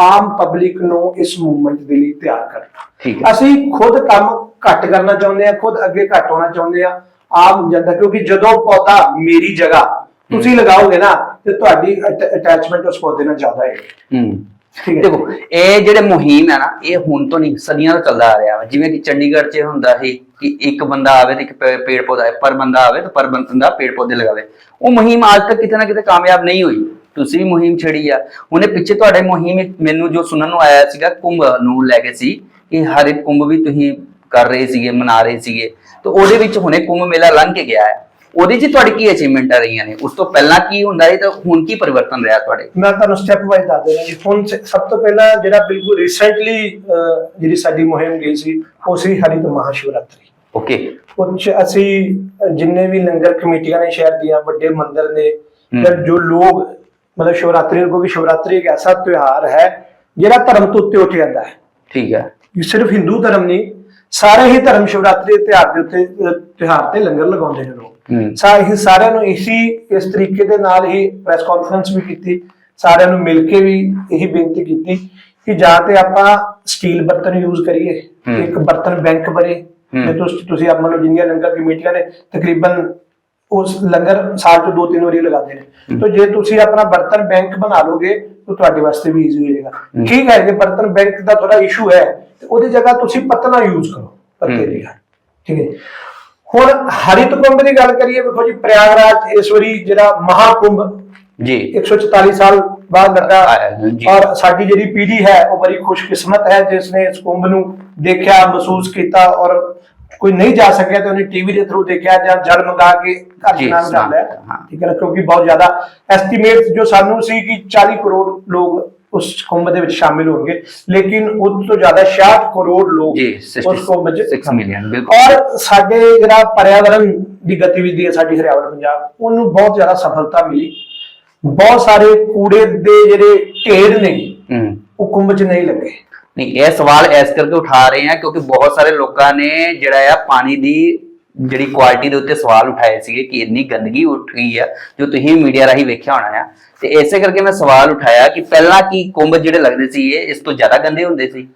B: ਆਮ ਪਬਲਿਕ ਨੂੰ ਇਸ ਮੂਵਮੈਂਟ ਦੇ ਲਈ ਤਿਆਰ ਕਰਨਾ
A: ਠੀਕ ਹੈ।
B: ਅਸੀਂ ਖੁਦ ਕੰਮ ਘੱਟ ਕਰਨਾ ਚਾਹੁੰਦੇ ਆ ਖੁਦ ਅੱਗੇ ਘੱਟ ਹੋਣਾ ਚਾਹੁੰਦੇ ਆ ਆਮ ਜਨਤਾ ਕਿਉਂਕਿ ਜਦੋਂ ਪੌਦਾ ਮੇਰੀ ਜਗ੍ਹਾ ਤੁਸੀਂ ਲਗਾਓਗੇ ਨਾ ਤੇ ਤੁਹਾਡੀ ਅਟੈਚਮੈਂਟ ਉਸ ਪੌਦੇ ਨਾਲ ਜ਼ਿਆਦਾ ਹੈ।
A: ਦੇਖੋ ਇਹ ਜਿਹੜੇ ਮੁਹਿੰਮ ਹੈ ਨਾ ਇਹ ਹੁਣ ਤੋਂ ਨਹੀਂ ਸਦੀਆਂ ਤੋਂ ਚੱਲਦਾ ਆ ਰਿਹਾ ਵਾ। ਜਿਵੇਂ ਕਿ ਚੰਡੀਗੜ੍ਹ 'ਚ ਹੁੰਦਾ ਸੀ ਕਿ ਇੱਕ ਬੰਦਾ ਆਵੇ ਤੇ ਇੱਕ ਪੇੜ ਪੌਦਾ ਪਰ ਬੰਦਾ ਆਵੇ ਤੇ ਪਰ ਬੰਦਾ ਪੇੜ ਪੌਦੇ ਲਗਾਵੇ। ਉਹ ਮੁਹਿੰਮ ਅੱਜ ਤੱਕ ਕਿਤੇ ਨਾ ਕਿਤੇ ਕਾਮਯਾਬ ਨਹੀਂ ਹੋਈ। ਤੁਸੀਂ ਵੀ ਮੁਹਿੰਮ ਛੇੜੀ ਆ। ਉਹਨੇ ਪਿੱਛੇ ਤੁਹਾਡੇ ਮੁਹਿੰਮ ਮੈਨੂੰ ਜੋ ਸੁਣਨ ਨੂੰ ਆਇਆ ਸੀਗਾ ਕੁੰਭ ਨੂੰ ਲੈ ਕੇ ਸੀ ਕਿ ਹਰਿਤ ਕੁੰਭ ਵੀ ਤੁਸੀਂ ਕਰ ਰਹੇ ਸੀਗੇ ਮਨਾ ਰਹੇ ਸੀਗੇ। ਤੇ ਉਹਦੇ ਵਿੱਚ ਹੁਣੇ ਕੁੰਭ ਮੇਲਾ ਲੰਘ ਕੇ ਗਿਆ ਹੈ। ਉਹਦੇ 'ਚ ਤੁਹਾਡੀ ਕੀ ਅਚੀਵਮੈਂਟ ਆ ਰਹੀਆਂ ਨੇ? ਉਸ ਤੋਂ ਪਹਿਲਾਂ ਕੀ ਹੁੰਦਾ ਸੀ ਤੇ ਹੁਣ ਕੀ ਪਰਿਵਰਤਨ ਰਿਹਾ ਤੁਹਾਡੇ?
B: ਮੈਂ ਤੁਹਾਨੂੰ ਸਟੈਪ ਵਾਈਜ਼ ਦੱਸ ਦੇਣਾ ਜੀ। ਹੁਣ ਸਭ ਤੋਂ ਪਹਿਲਾਂ ਜਿਹੜਾ ਬਿਲਕੁਲ ਰੀਸੈਂਟਲੀ ਜਿਹੜੀ ਸਾਡੀ ਮੁਹਿੰਮ ਗਈ ਸੀ ਉਹ ਸੀ ਹਰਿਤ ਮਹਾਸ਼ਿਵਰਾਤਰੀ।
A: ਓਕੇ
B: ਕੁਝ ਅਸੀਂ ਜਿੰਨੇ ਵੀ ਲੰਗਰ ਕਮੇਟੀਆਂ ਨੇ ਸ਼ਹਿਰ ਦੀਆਂ ਵੱਡੇ ਮੰਦਿਰ ਨੇ ਜੋ ਲੋਕ ਮਤਲਬ ਸ਼ਿਵਰਾਤਰੀ ਨੂੰ ਕਿਉਂਕਿ ਸ਼ਿਵਰਾਤਰੀ ਇੱਕ ਐਸਾ ਤਿਉਹਾਰ ਹੈ ਜਿਹੜਾ ਧਰਮ ਤੋਂ ਉੱਤੇ ਉੱਠ ਜਾਂਦਾ ਹੈ
A: ਠੀਕ ਹੈ
B: ਇਹ ਸਿਰਫ ਹਿੰਦੂ ਧਰਮ ਨਹੀਂ ਸਾਰੇ ਹੀ ਧਰਮ ਸ਼ਿਵਰਾਤਰੀ ਦੇ ਤਿਉਹਾਰ ਦੇ ਉੱਤੇ ਤਿਉਹਾਰ ਤੇ ਲੰਗਰ ਲਗਾਉਂਦੇ ਨੇ ਲੋਕ ਸਾਰੇ ਹੀ ਸਾਰਿਆਂ ਨੂੰ ਇਸੀ ਇਸ ਤਰੀਕੇ ਦੇ ਨਾਲ ਹੀ ਪ੍ਰੈਸ ਕਾਨਫਰੰਸ ਵੀ ਕੀਤੀ ਸਾਰਿਆਂ ਨੂੰ ਮਿਲ ਕੇ ਵੀ ਇਹੀ ਬੇਨਤੀ ਕੀਤੀ ਕਿ ਜਾਂ ਤੇ ਆਪਾਂ ਸਟੀਲ ਬਰਤਨ ਯੂਜ਼ ਕਰੀਏ। ਇੱਕ ਬਰਤਨ ਬੈਂਕ ਬਣੇ। ਜੇ ਤੁਸੀਂ ਤੁਸੀਂ ਆਪ ਮੰਨ ਲਓ ਜਿੰਨੀਆਂ ਲੰਗਰ ਕਮੇਟੀਆਂ ਨੇ ਤਕਰੀਬਨ ਉਸ ਲੰਗਰ ਸਾਲ ਚ ਦੋ ਤਿੰਨ ਵਾਰੀ ਲਗਾਉਂਦੇ ਨੇ। ਤਾਂ ਜੇ ਤੁਸੀਂ ਆਪਣਾ ਬਰਤਨ ਬੈਂਕ ਬਣਾ ਲੋਗੇ ਤਾਂ ਤੁਹਾਡੇ ਵਾਸਤੇ ਵੀ ਈਜ਼ੀ ਹੋ ਜਾਏਗਾ। ਠੀਕ ਹੈ ਜੇ ਬਰਤਨ ਬੈਂਕ ਦਾ ਥੋੜਾ ਇਸ਼ੂ ਹੈ ਤੇ ਉਹਦੀ ਜਗ੍ਹਾ ਤੁਸੀਂ ਪਤਲਾ ਯੂਜ਼ ਕਰੋ ਪੱਤੇ। ਦੀ ਠੀਕ ਹੈ ਹੁਣ ਹਰਿਤ ਕੁੰਭ ਦੀ ਗੱਲ ਕਰੀਏ ਵੇਖੋ ਜੀ ਪ੍ਰਯਾਗਰਾਜ ਇਸ ਵਾਰੀ ਜਿਹੜਾ ਮਹਾਕੁੰਭ
A: ਜੀ।
B: 144 ਸਾਲ ਬਾਅਦ ਲੱਗਾ। ਔਰ ਸਾਡੀ ਜਿਹੜੀ ਪੀੜ੍ਹੀ ਹੈ ਉਹ ਬੜੀ ਖੁਸ਼ਕਿਸਮਤ ਹੈ ਜਿਸ ਨੇ ਇਸ ਕੁੰਭ ਨੂੰ ਦੇਖਿਆ ਮਹਿਸੂਸ ਕੀਤਾ ਔਰ ਕੋਈ ਨਹੀਂ ਜਾ ਸਕਿਆ ਤੇ ਉਹਨੇ ਟੀਵੀ ਦੇ ਥਰੂ ਦੇਖਿਆ ਜਾਂ ਜਲ ਮੰਗਾ ਕੇ ਘਰ
A: ਜੀ,
B: ਨਾਲ ਜਾਂਦਾ ਹੈ। ਠੀਕ ਹੈ ਕਿਉਂਕਿ ਬਹੁਤ ਜ਼ਿਆਦਾ ਐਸਟੀਮੇਟ ਜੋ ਸਾਨੂੰ ਸੀ ਕਿ 40 ਕਰੋੜ ਲੋਕ ਉਸ ਕੁੰਭ ਦੇ ਵਿੱਚ ਸ਼ਾਮਿਲ ਹੋਣਗੇ ਲੇਕਿਨ ਉਸ ਤੋਂ ਜ਼ਿਆਦਾ 66 ਕਰੋੜ ਲੋਕ ਉਸ ਕੁੰਭ 'ਚ
A: 6 ਮਿਲੀਅਨ ਬਿਲਕੁਲ।
B: ਔਰ ਸਾਡੇ ਜਿਹੜਾ ਪਰਿਆਵਰਣ ਦੀ ਗਤੀਵਿਧੀ ਹੈ ਸਾਡੀ ਹਰਿਆਵਲ ਪੰਜਾਬ ਉਹਨੂੰ ਬਹੁਤ ਜ਼ਿਆਦਾ ਸਫਲਤਾ ਮਿਲੀ। ਬਹੁਤ ਸਾਰੇ ਕੂੜੇ ਦੇ ਜਿਹੜੇ ਢੇਰ ਨੇ ਉਹ ਕੁੰਭ 'ਚ ਨਹੀਂ ਲੱਗੇ।
A: ਨਹੀਂ ਇਹ ਸਵਾਲ ਇਸ ਕਰਕੇ ਉਠਾ ਰਹੇ ਆ ਕਿਉਂਕਿ ਬਹੁਤ ਸਾਰੇ ਲੋਕਾਂ ਨੇ ਜਿਹੜਾ ਆ ਪਾਣੀ ਦੀ ਜਿਹੜੀ ਕੁਆਲਿਟੀ ਦੇ ਉੱਤੇ ਸਵਾਲ ਉਠਾਏ ਸੀਗੇ ਕਿ ਇੰਨੀ ਗੰਦਗੀ ਉੱਠ ਗਈ ਆ ਜੋ ਤੁਸੀਂ ਮੀਡੀਆ ਰਾਹੀਂ ਵੇਖਿਆ ਹੋਣਾ ਆ। ਤੇ ਇਸੇ ਕਰਕੇ ਮੈਂ ਸਵਾਲ ਉਠਾਇਆ ਕਿ ਪਹਿਲਾਂ ਕੀ ਕੁੰਭ ਜਿਹੜੇ ਲੱਗਦੇ ਸੀ ਇਹ ਇਸ ਤੋਂ ਜ਼ਿਆਦਾ ਗੰਦੇ ਹੁੰਦੇ ਸੀ?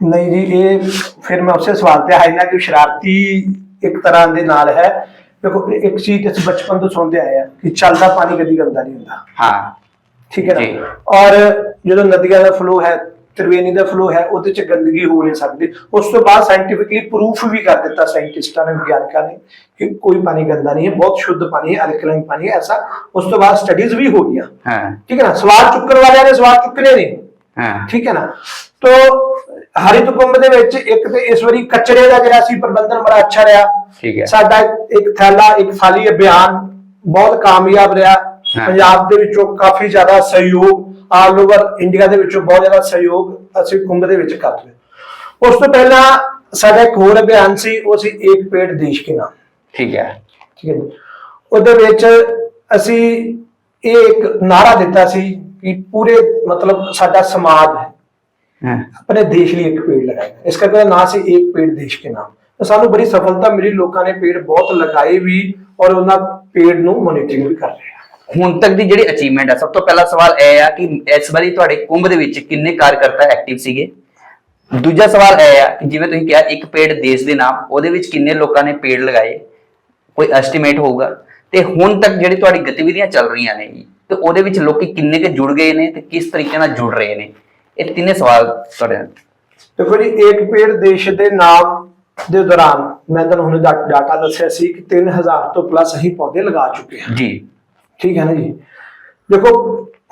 B: ਨਹੀਂ ਜੀ ਇਹ ਫਿਰ ਮੈਂ ਉਸੇ ਸਵਾਲ ਤੇ ਆਇਆ ਨਾ ਕਿ ਸ਼ਰਾਰਤੀ ਇੱਕ ਤਰ੍ਹਾਂ ਦੇ ਨਾਲ ਹੈ। ਦੇਖੋ ਇੱਕ ਚੀਜ਼ ਅਸੀਂ ਬਚਪਨ ਤੋਂ ਸੁਣਦੇ ਆਏ ਆ ਕਿ ਚੱਲਦਾ ਪਾਣੀ ਕਦੀ ਗੰਦਾ ਨਹੀਂ ਹੁੰਦਾ।
A: ਹਾਂ।
B: ਠੀਕ ਹੈ। ਨਾ? ਔਰ ਜਦੋਂ ਨਦੀਆਂ ਦਾ ਫਲੋ ਹੈ ਤ੍ਰਿਵੇਣੀ ਦਾ ਫਲੋ ਹੈ ਉਹਦੇ ਚ ਗੰਦਗੀ ਹੋ ਨਹੀਂ ਸਕਦੀ। ਉਸ ਤੋਂ ਬਾਅਦ ਸਾਇੰਟੀਫਿਕਲੀ ਪ੍ਰੂਫ ਵੀ ਕਰ ਦਿੱਤਾ ਸਾਇੰਟਿਸਟਾਂ ਨੇ ਵਿਗਿਆਨਕਾਂ ਨੇ ਕਿ ਕੋਈ ਪਾਣੀ ਗੰਦਾ ਨਹੀਂ ਹੈ ਬਹੁਤ ਸ਼ੁੱਧ ਪਾਣੀ ਹੈ ਅਲਕਲਾਈਨ ਪਾਣੀ ਹੈ ਐਸਾ। ਉਸ ਤੋਂ ਬਾਅਦ ਸਟੱਡੀਜ਼ ਵੀ ਹੋ ਗਈਆਂ।
A: ਹਾਂ।
B: ਠੀਕ ਹੈ ਨਾ? ਸਵਾਲ ਚੁੱਕਣ ਵਾਲਿਆਂ ਨੇ ਸਵਾਲ ਚੁੱਕਣੇ ਨੇ।
A: ਹਾਂ।
B: ਠੀਕ ਹੈ ਨਾ? ਤੋ ਹਰਿਤ ਕੁੰਭ ਦੇ ਵਿੱਚ ਇੱਕ ਤੇ ਇਸ ਵਾਰੀ ਕਚਰੇ ਦਾ ਜਿਹੜਾ ਸੀ ਪ੍ਰਬੰਧਨ ਬੜਾ ਅੱਛਾ ਰਿਹਾ।
A: ਠੀਕ ਹੈ।
B: ਸਾਡਾ ਇੱਕ ਥੈਲਾ ਇੱਕ ਥਾਲੀ ਅਭਿਆਨ ਬਹੁਤ ਕਾਮਯਾਬ ਰਿਹਾ। ਪੰਜਾਬ ਦੇ ਵਿੱਚੋਂ ਕਾਫੀ ਜ਼ਿਆਦਾ ਸਹਿਯੋਗ ਆਲ ਓਵਰ ਇੰਡੀਆ ਦੇ ਵਿੱਚੋਂ ਬਹੁਤ ਜ਼ਿਆਦਾ ਸਹਿਯੋਗ ਅਸੀਂ ਕੁੰਭ ਦੇ ਵਿੱਚ ਕਰ ਰਹੇ ਉਸ ਤੋਂ ਪਹਿਲਾਂ ਸਾਡਾ ਇੱਕ ਹੋਰ ਅਭਿਆਨ ਸੀ ਉਹ ਸੀ ਇੱਕ ਪੇੜ ਦੇਸ਼ ਕੇ ਨਾਮ।
A: ਠੀਕ ਹੈ।
B: ਠੀਕ ਹੈ ਉਹਦੇ ਵਿੱਚ ਅਸੀਂ ਇਹ ਇੱਕ ਨਾਰਾ ਦਿੱਤਾ ਸੀ ਕਿ ਪੂਰੇ ਮਤਲਬ ਸਾਡਾ ਸਮਾਜ ਹੈ।
A: ਹਾਂ।
B: ਆਪਣੇ ਦੇਸ਼ ਲਈ ਇੱਕ ਪੇੜ ਲਗਾਏਗਾ ਇਸ ਕਰਕੇ ਨਾਂ ਸੀ ਇੱਕ ਪੇੜ ਦੇਸ਼ ਕੇ ਨਾਮ। ਤਾਂ ਸਾਨੂੰ ਬੜੀ ਸਫਲਤਾ ਮਿਲੀ। ਲੋਕਾਂ ਨੇ ਪੇੜ ਬਹੁਤ ਲਗਾਏ ਵੀ ਔਰ ਉਹਨਾਂ ਪੇੜ ਨੂੰ ਮੋਨੀਟਰਿੰਗ ਵੀ ਕਰ ਰਹੇ
A: ਹੁਣ ਤੱਕ ਦੀ ਜਿਹੜੀ ਅਚੀਵਮੈਂਟ ਹੈ ਸਭ ਤੋਂ ਪਹਿਲਾ ਸਵਾਲ ਇਹ ਆ ਕਿ ਇਸ ਵਾਰੀ ਤੁਹਾਡੇ ਕੁੰਭ ਦੇ ਵਿੱਚ ਕਿੰਨੇ ਕਾਰਜਕਰਤਾ ਐਕਟਿਵ ਸੀਗੇ? ਦੂਜਾ ਸਵਾਲ ਇਹ ਆ ਕਿ ਜਿਵੇਂ ਤੁਸੀਂ ਕਿਹਾ ਇੱਕ ਪੇੜ ਦੇਸ਼ ਦੇ ਨਾਮ ਉਹਦੇ ਵਿੱਚ ਕਿੰਨੇ ਲੋਕਾਂ ਨੇ ਪੇੜ ਲਗਾਏ? ਕੋਈ ਐਸਟੀਮੇਟ ਹੋਊਗਾ? ਤੇ ਹੁਣ ਤੱਕ ਜਿਹੜੀ ਤੁਹਾਡੀ ਗਤੀਵਿਧੀਆਂ ਚੱਲ ਰਹੀਆਂ ਨੇ ਤੇ ਉਹਦੇ ਵਿੱਚ ਲੋਕੀ ਕਿੰਨੇ ਕੁ ਜੁੜ ਗਏ ਨੇ ਤੇ ਕਿਸ ਤਰੀਕੇ ਨਾਲ ਜੁੜ ਰਹੇ ਨੇ? ਇਹ ਤਿੰਨੇ ਸਵਾਲ ਤੁਹਾਡੇ ਨਾਲ।
B: ਦੇਖੋ ਜੀ ਇੱਕ ਪੇੜ ਦੇਸ਼ ਦੇ ਨਾਮ ਦੇ ਦੌਰਾਨ ਮੈਂ ਤੁਹਾਨੂੰ ਹੁਣ ਡਾਟਾ ਦੱਸਿਆ ਸੀ ਕਿ 3000 ਤੋਂ ਪਲੱਸ ਅਸੀਂ ਪੌਦੇ ਲਗਾ ਚੁੱਕੇ ਹਾਂ।
A: ਜੀ।
B: ਠੀਕ ਹੈ ਨਾ ਜੀ? ਦੇਖੋ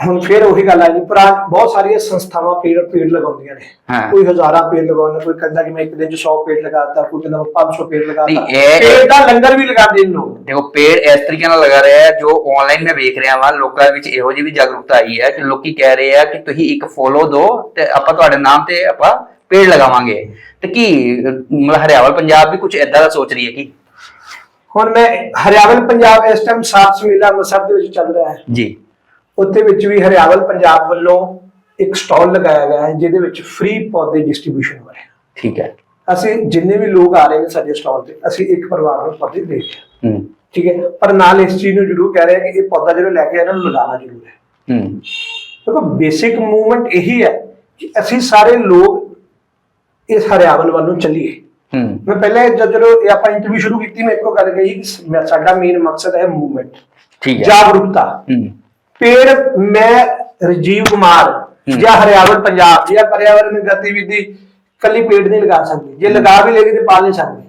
B: ਹੁਣ ਫੇਰ ਉਹੀ ਗੱਲ ਆ ਜੀ ਪਰ ਬਹੁਤ ਸਾਰੀਆਂ ਸੰਸਥਾਵਾਂ ਪੇੜ ਪੇੜ ਲਗਾਉਂਦੀਆਂ ਨੇ।
A: ਹਾਂ।
B: ਕੋਈ ਹਜ਼ਾਰਾਂ ਪੇੜ ਲਗਾਉਂਦਾ ਕੋਈ ਕਹਿੰਦਾ ਕਿ ਮੈਂ ਇੱਕ ਦਿਨ ਚ 100 ਪੇੜ ਲਗਾਤਾ ਕੋਈ ਕਹਿੰਦਾ ਮੈਂ 500 ਪੇੜ ਲਗਾਤਾ। ਪੇੜ ਦਾ ਲੰਗਰ ਵੀ ਲਗਾਉਂਦੇ ਨੇ ਲੋਕ।
A: ਦੇਖੋ ਪੇੜ ਇਸ ਤਰੀਕੇ ਨਾਲ ਲਗਾ ਰਿਹਾ ਹੈ ਜੋ ਆਨਲਾਈਨ ਮੈਂ ਵੇਖ ਰਿਹਾ ਵਾਂ ਲੋਕਾਂ ਵਿੱਚ ਇਹੋ ਜਿਹੀ ਵੀ ਜਾਗਰੂਕਤਾ ਆਈ ਹੈ ਕਿ ਲੋਕੀ ਕਹਿ ਰਹੇ ਆ ਕਿ ਤੁਸੀਂ ਇੱਕ ਫੋਲੋ ਦਿਓ ਤੇ ਆਪਾਂ ਤੁਹਾਡੇ ਨਾਮ ਤੇ ਆਪਾਂ ਪੇੜ ਲਗਾਵਾਂਗੇ। ਤੇ ਕੀ ਮਤਲਬ ਹਰਿਆਵਲ ਪੰਜਾਬ ਵੀ ਕੁਝ ਏਦਾਂ ਦਾ ਸੋਚ ਰਹੀ ਹੈ ਕਿ?
B: ਹੁਣ ਮੈਂ ਹਰਿਆਵਲ ਪੰਜਾਬ ਇਸ ਟਾਈਮ ਸਾਤ ਮੇਲਾ ਅੰਮ੍ਰਿਤਸਰ ਦੇ ਵਿੱਚ ਚੱਲ ਰਿਹਾ ਹੈ।
A: ਜੀ।
B: ਉੱਥੇ ਵਿੱਚ ਵੀ ਹਰਿਆਵਲ ਪੰਜਾਬ ਵੱਲੋਂ ਇੱਕ ਸਟਾਲ ਲਗਾਇਆ ਗਿਆ ਹੈ ਜਿਹਦੇ ਵਿੱਚ ਫ੍ਰੀ ਪੌਦੇ ਡਿਸਟ੍ਰੀਬਿਊਸ਼ਨ ਹੋ ਰਿਹਾ ਹੈ
A: ਠੀਕ ਹੈ।
B: ਅਸੀਂ ਜਿੰਨੇ ਵੀ ਲੋਕ ਆ ਰਹੇ ਨੇ ਸਾਡੇ ਸਟਾਲ ਤੇ ਅਸੀਂ ਇੱਕ ਪਰਿਵਾਰ ਨੂੰ ਪੌਦੇ ਦੇ ਰਹੇ ਹਾਂ। ਠੀਕ ਹੈ? ਪਰ ਨਾਲ ਇਸ ਚੀਜ਼ ਨੂੰ ਜ਼ਰੂਰ ਕਹਿ ਰਹੇ ਹਾਂ ਕਿ ਇਹ ਪੌਦਾ ਜਿਹੜਾ ਲੈ ਕੇ ਆਇਆ ਇਹਨਾਂ ਨੂੰ ਲਗਾਉਣਾ ਜ਼ਰੂਰ ਹੈ।
A: ਹੂੰ।
B: ਦੇਖੋ ਬੇਸਿਕ ਮੂਵਮੈਂਟ ਇਹੀ ਹੈ ਕਿ ਅਸੀਂ ਸਾਰੇ ਲੋਕ ਇਸ ਹਰਿਆਵਲ ਵੱਲ ਨੂੰ ਚੱਲੀਏ। ਮੈਂ ਪਹਿਲੇ ਜਦ ਜਦੋਂ ਇਹ ਆਪਾਂ ਇੰਟਰਵਿਊ ਸ਼ੁਰੂ ਕੀਤੀ ਮੈਂ ਇੱਕੋ ਗੱਲ ਕਹੀ ਕਿ ਸਾਡਾ ਮੇਨ ਮਕਸਦ ਹੈ ਮੂਵਮੈਂਟ
A: ਠੀਕ ਹੈ।
B: ਜਾਗਰੂਕਤਾ।
A: ਹੂੰ।
B: ਪੇੜ ਮੈਂ ਰਜੀਵ ਕੁਮਾਰ। ਜਾਂ ਹਰਿਆਵਲ ਪੰਜਾਬ ਜਾਂ ਪਰਿਆਵਰਨ ਗਤੀਵਿਧੀ ਕੱਲੀ ਪੇੜ ਨਹੀਂ ਲਗਾ ਸਕਦੀ। ਜੇ ਲਗਾ ਵੀ ਲੇਗੀ ਤੇ ਪਾਲ ਨਹੀਂ ਸਕਦੀ।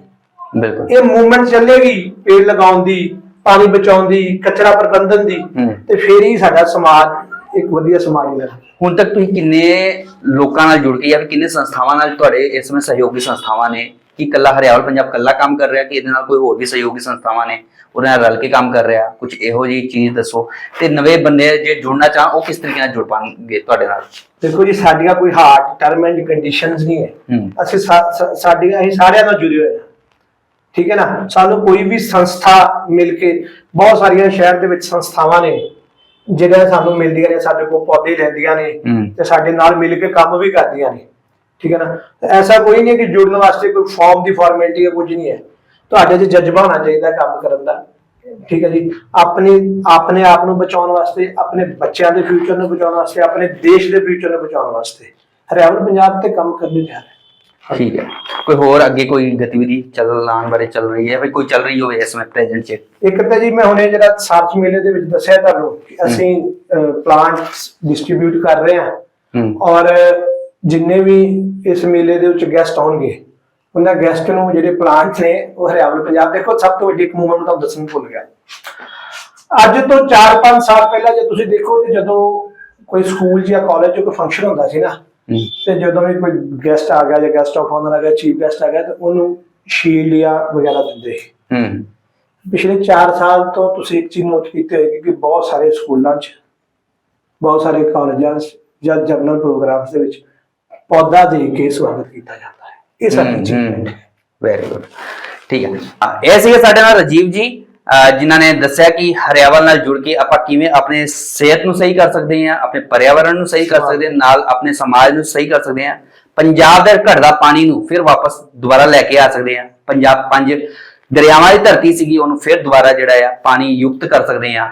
A: ਬਿਲਕੁਲ।
B: ਇਹ ਮੂਵਮੈਂਟ ਚੱਲੇਗੀ ਪੇੜ ਲਗਾਉਣ ਦੀ ਪਾਣੀ ਬਚਾਉਣ ਦੀ ਕਚਰਾ ਪ੍ਰਬੰਧਨ ਦੀ। ਤੇ ਫਿਰ ਹੀ ਸਾਡਾ ਸਮਾਜ ਇੱਕ ਵਧੀਆ ਸਮਾਜ ਬਣੇਗਾ
A: ਹੁਣ ਤੱਕ ਤੁਸੀਂ ਕਿੰਨੇ ਲੋਕਾਂ ਨਾਲ ਜੁੜ ਕੇ ਜਾਂ ਕਿੰਨੇ ਸੰਸਥਾਵਾਂ ਨਾਲ ਤੁਹਾਡੇ ਇਸ ਵਿੱਚ ਸਹਿਯੋਗੀ ਸੰਸਥਾਵਾਂ ਨੇ ਕਿ ਕੱਲਾ ਹਰਿਆਵਲ ਪੰਜਾਬ ਕੱਲਾ ਕੰਮ ਕਰ ਰਿਹਾ ਕਿ ਇਹਦੇ ਨਾਲ ਕੋਈ ਹੋਰ ਵੀ ਸਹਿਯੋਗੀ ਸੰਸਥਾਵਾਂ ਨੇ ਉਹਦੇ ਨਾਲ ਰਲ ਕੇ ਕੰਮ ਕਰ ਰਿਹਾ ਕੁਝ ਇਹੋ ਜਿਹੀ ਚੀਜ਼ ਦੱਸੋ। ਤੇ ਨਵੇਂ ਬੰਦੇ ਜੇ ਜੁੜਨਾ ਚਾਹਣ ਉਹ ਕਿਸ ਤਰੀਕੇ ਨਾਲ ਜੁੜ ਪਾਣਗੇ ਤੁਹਾਡੇ ਨਾਲ?
B: ਦੇਖੋ ਜੀ ਸਾਡੀਆਂ ਕੋਈ ਹਾਰਡ ਟਰਮ ਐਂਡ ਕੰਡੀਸ਼ਨਸ ਨਹੀਂ ਹੈ। ਅਸੀਂ ਸਾਡੀਆਂ ਅਸੀਂ ਸਾਰਿਆਂ ਨਾਲ ਜੁੜੇ ਹੋਏ ਹਾਂ। ਠੀਕ ਹੈ ਨਾ? ਸਾਨੂੰ ਕੋਈ ਵੀ ਸੰਸਥਾ ਮਿਲ ਕੇ ਬਹੁਤ ਸਾਰੀਆਂ ਸ਼ਹਿਰ ਦੇ ਵਿੱਚ ਸੰਸਥਾਵਾਂ ਨੇ ਜਿਹੜੀਆਂ ਸਾਨੂੰ ਮਿਲਦੀਆਂ ਨੇ ਸਾਡੇ ਕੋਲ ਪੌਦੇ ਲੈਂਦੀਆਂ ਨੇ। ਤੇ ਸਾਡੇ ਨਾਲ ਮਿਲ ਕੇ ਕੰਮ ਵੀ ਕਰਦੀਆਂ ਨੇ। ਠੀਕ ਹੈ ਨਾ? ਐਸਾ ਕੋਈ ਨਹੀਂ ਕਿ ਜੁੜਨ ਵਾਸਤੇ ਕੋਈ ਫਾਰਮ ਦੀ ਫਾਰਮੈਲਿਟੀ ਹੈ ਕੁਝ ਨਹੀਂ ਹੈ। ਤੁਹਾਡੇ 'ਚ ਜਜ਼ਬਾ ਹੋਣਾ ਚਾਹੀਦਾ ਕੰਮ ਕਰਨ ਦਾ। ਠੀਕ ਹੈ ਜੀ? ਆਪਣੀ ਆਪਣੇ ਆਪ ਨੂੰ ਬਚਾਉਣ ਵਾਸਤੇ ਆਪਣੇ ਬੱਚਿਆਂ ਦੇ ਫਿਊਚਰ ਨੂੰ ਬਚਾਉਣ ਵਾਸਤੇ ਆਪਣੇ ਦੇਸ਼ ਦੇ ਫਿਊਚਰ ਨੂੰ ਬਚਾਉਣ ਵਾਸਤੇ। ਹਰਿਆਵਲ ਪੰਜਾਬ ਤੇ ਕੰਮ ਕਰਨੇ ਜਾ ਰਹੇ।
A: ਠੀਕ ਹੈ। ਕੋਈ ਹੋਰ ਅੱਗੇ ਕੋਈ ਗਤੀਵਿਧੀ ਚੱਲਣ ਬਾਰੇ ਚੱਲ ਰਹੀ ਹੈ? ਵੀ ਕੋਈ ਚੱਲ ਰਹੀ ਹੋਵੇ ਇਸ ਵਿੱਚ ਪ੍ਰੈਜ਼ੈਂਟ ਚ?
B: ਇੱਕ ਤਾਂ ਜੀ ਮੈਂ ਹੁਣੇ ਜਿਹੜਾ ਸਾਰਚ ਮੇਲੇ ਦੇ ਵਿੱਚ ਦੱਸਿਆ ਤੁਹਾਨੂੰ ਕਿ ਅਸੀਂ ਪਲਾਂਟਸ ਡਿਸਟ੍ਰੀਬਿਊਟ ਕਰ ਰਹੇ ਹੂੰ। ਔਰ ਜਿੰਨੇ ਵੀ ਇਸ ਮੇਲੇ ਦੇ ਵਿੱਚ ਗੈਸਟ ਆਉਣਗੇ ਉਹਨਾਂ ਗੈਸਟ ਨੂੰ ਜਿਹੜੇ ਪਲਾਂਟ ਨੇ ਉਹ ਹਰਿਆਵਲ ਪੰਜਾਬ ਦੇਖੋ ਸਭ ਤੋਂ ਵੱਡੀ ਇੱਕ ਮੂਵਮੈਂਟ ਤੁਹਾਨੂੰ ਦੱਸਣ ਭੁੱਲ ਗਿਆ। ਅੱਜ ਤੋਂ 4-5 ਸਾਲ ਪਹਿਲਾਂ ਜੇ ਤੁਸੀਂ ਦੇਖੋ ਤੇ ਜਦੋਂ ਕੋਈ ਸਕੂਲ ਜਾਂ ਕਾਲਜ 'ਚ ਕੋਈ ਫੰਕਸ਼ਨ ਹੁੰਦਾ ਸੀ ਨਾ ਤੇ ਜਦੋਂ ਵੀ ਕੋਈ ਗੈਸਟ ਆ ਗਿਆ ਜਾਂ ਗੈਸਟ ਆਫ ਆਨਰ ਆ ਗਿਆ ਚੀਫ ਗੈਸਟ ਆ ਗਿਆ ਤੇ ਉਹਨੂੰ ਸ਼ੀਲਡ ਜਾਂ ਵਗੈਰਾ ਦਿੰਦੇ ਸੀ।
A: ਹੂੰ।
B: ਪਿਛਲੇ 4 ਸਾਲ ਤੋਂ ਤੁਸੀਂ ਇੱਕ ਚੀਜ਼ ਨੋਟ ਕੀਤੀ ਹੋਏਗੀ ਕਿ ਬਹੁਤ ਸਾਰੇ ਸਕੂਲਾਂ 'ਚ ਬਹੁਤ ਸਾਰੇ ਕਾਲਜਾਂ 'ਚ ਜਾਂ ਜਰਨਲ ਪ੍ਰੋਗਰਾਮਸ ਦੇ ਵਿੱਚ ਪੌਦਾ ਦੇ ਕੇ ਸਵਾਗਤ ਕੀਤਾ ਜਾਂਦਾ ਹੈ। ਇਹ ਸਾਡੀ ਅਚੀਵਮੈਂਟ ਹੈ।
A: ਵੈਰੀ ਗੁੱਡ ਠੀਕ ਹੈ। ਇਹ ਸੀਗੇ ਸਾਡੇ ਨਾਲ ਰਾਜੀਵ ਜੀ ਜਿਨ੍ਹਾਂ ਨੇ ਦੱਸਿਆ ਕਿ ਹਰਿਆਵਲ ਨਾਲ ਜੁੜ ਕੇ ਆਪਾਂ ਕਿਵੇਂ ਆਪਣੇ ਸਿਹਤ ਨੂੰ ਸਹੀ ਕਰ ਸਕਦੇ ਹਾਂ ਆਪਣੇ ਪਰਿਆਵਰਣ ਨੂੰ ਸਹੀ ਕਰ ਸਕਦੇ ਹਾਂ ਨਾਲ ਆਪਣੇ ਸਮਾਜ ਨੂੰ ਸਹੀ ਕਰ ਸਕਦੇ ਹਾਂ। ਪੰਜਾਬ ਦੇ ਘਟਦਾ ਪਾਣੀ ਨੂੰ ਫਿਰ ਵਾਪਸ ਦੁਬਾਰਾ ਲੈ ਕੇ ਆ ਸਕਦੇ ਹਾਂ। ਪੰਜਾਬ ਪੰਜ ਦਰਿਆਵਾਂ ਦੀ ਧਰਤੀ ਸੀਗੀ ਉਹਨੂੰ ਫਿਰ ਦੁਬਾਰਾ ਜਿਹੜਾ ਆ ਪਾਣੀ ਯੁਕਤ ਕਰ ਸਕਦੇ ਹਾਂ।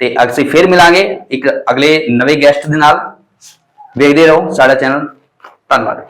A: ਤੇ ਅਸੀਂ ਫਿਰ ਮਿਲਾਂਗੇ ਇੱਕ ਅਗਲੇ ਨਵੇਂ ਗੈਸਟ ਦੇ ਨਾਲ। ਵੇਖਦੇ ਰਹੋ ਸਾਡਾ ਚੈਨਲ ਧੰਨਵਾਦ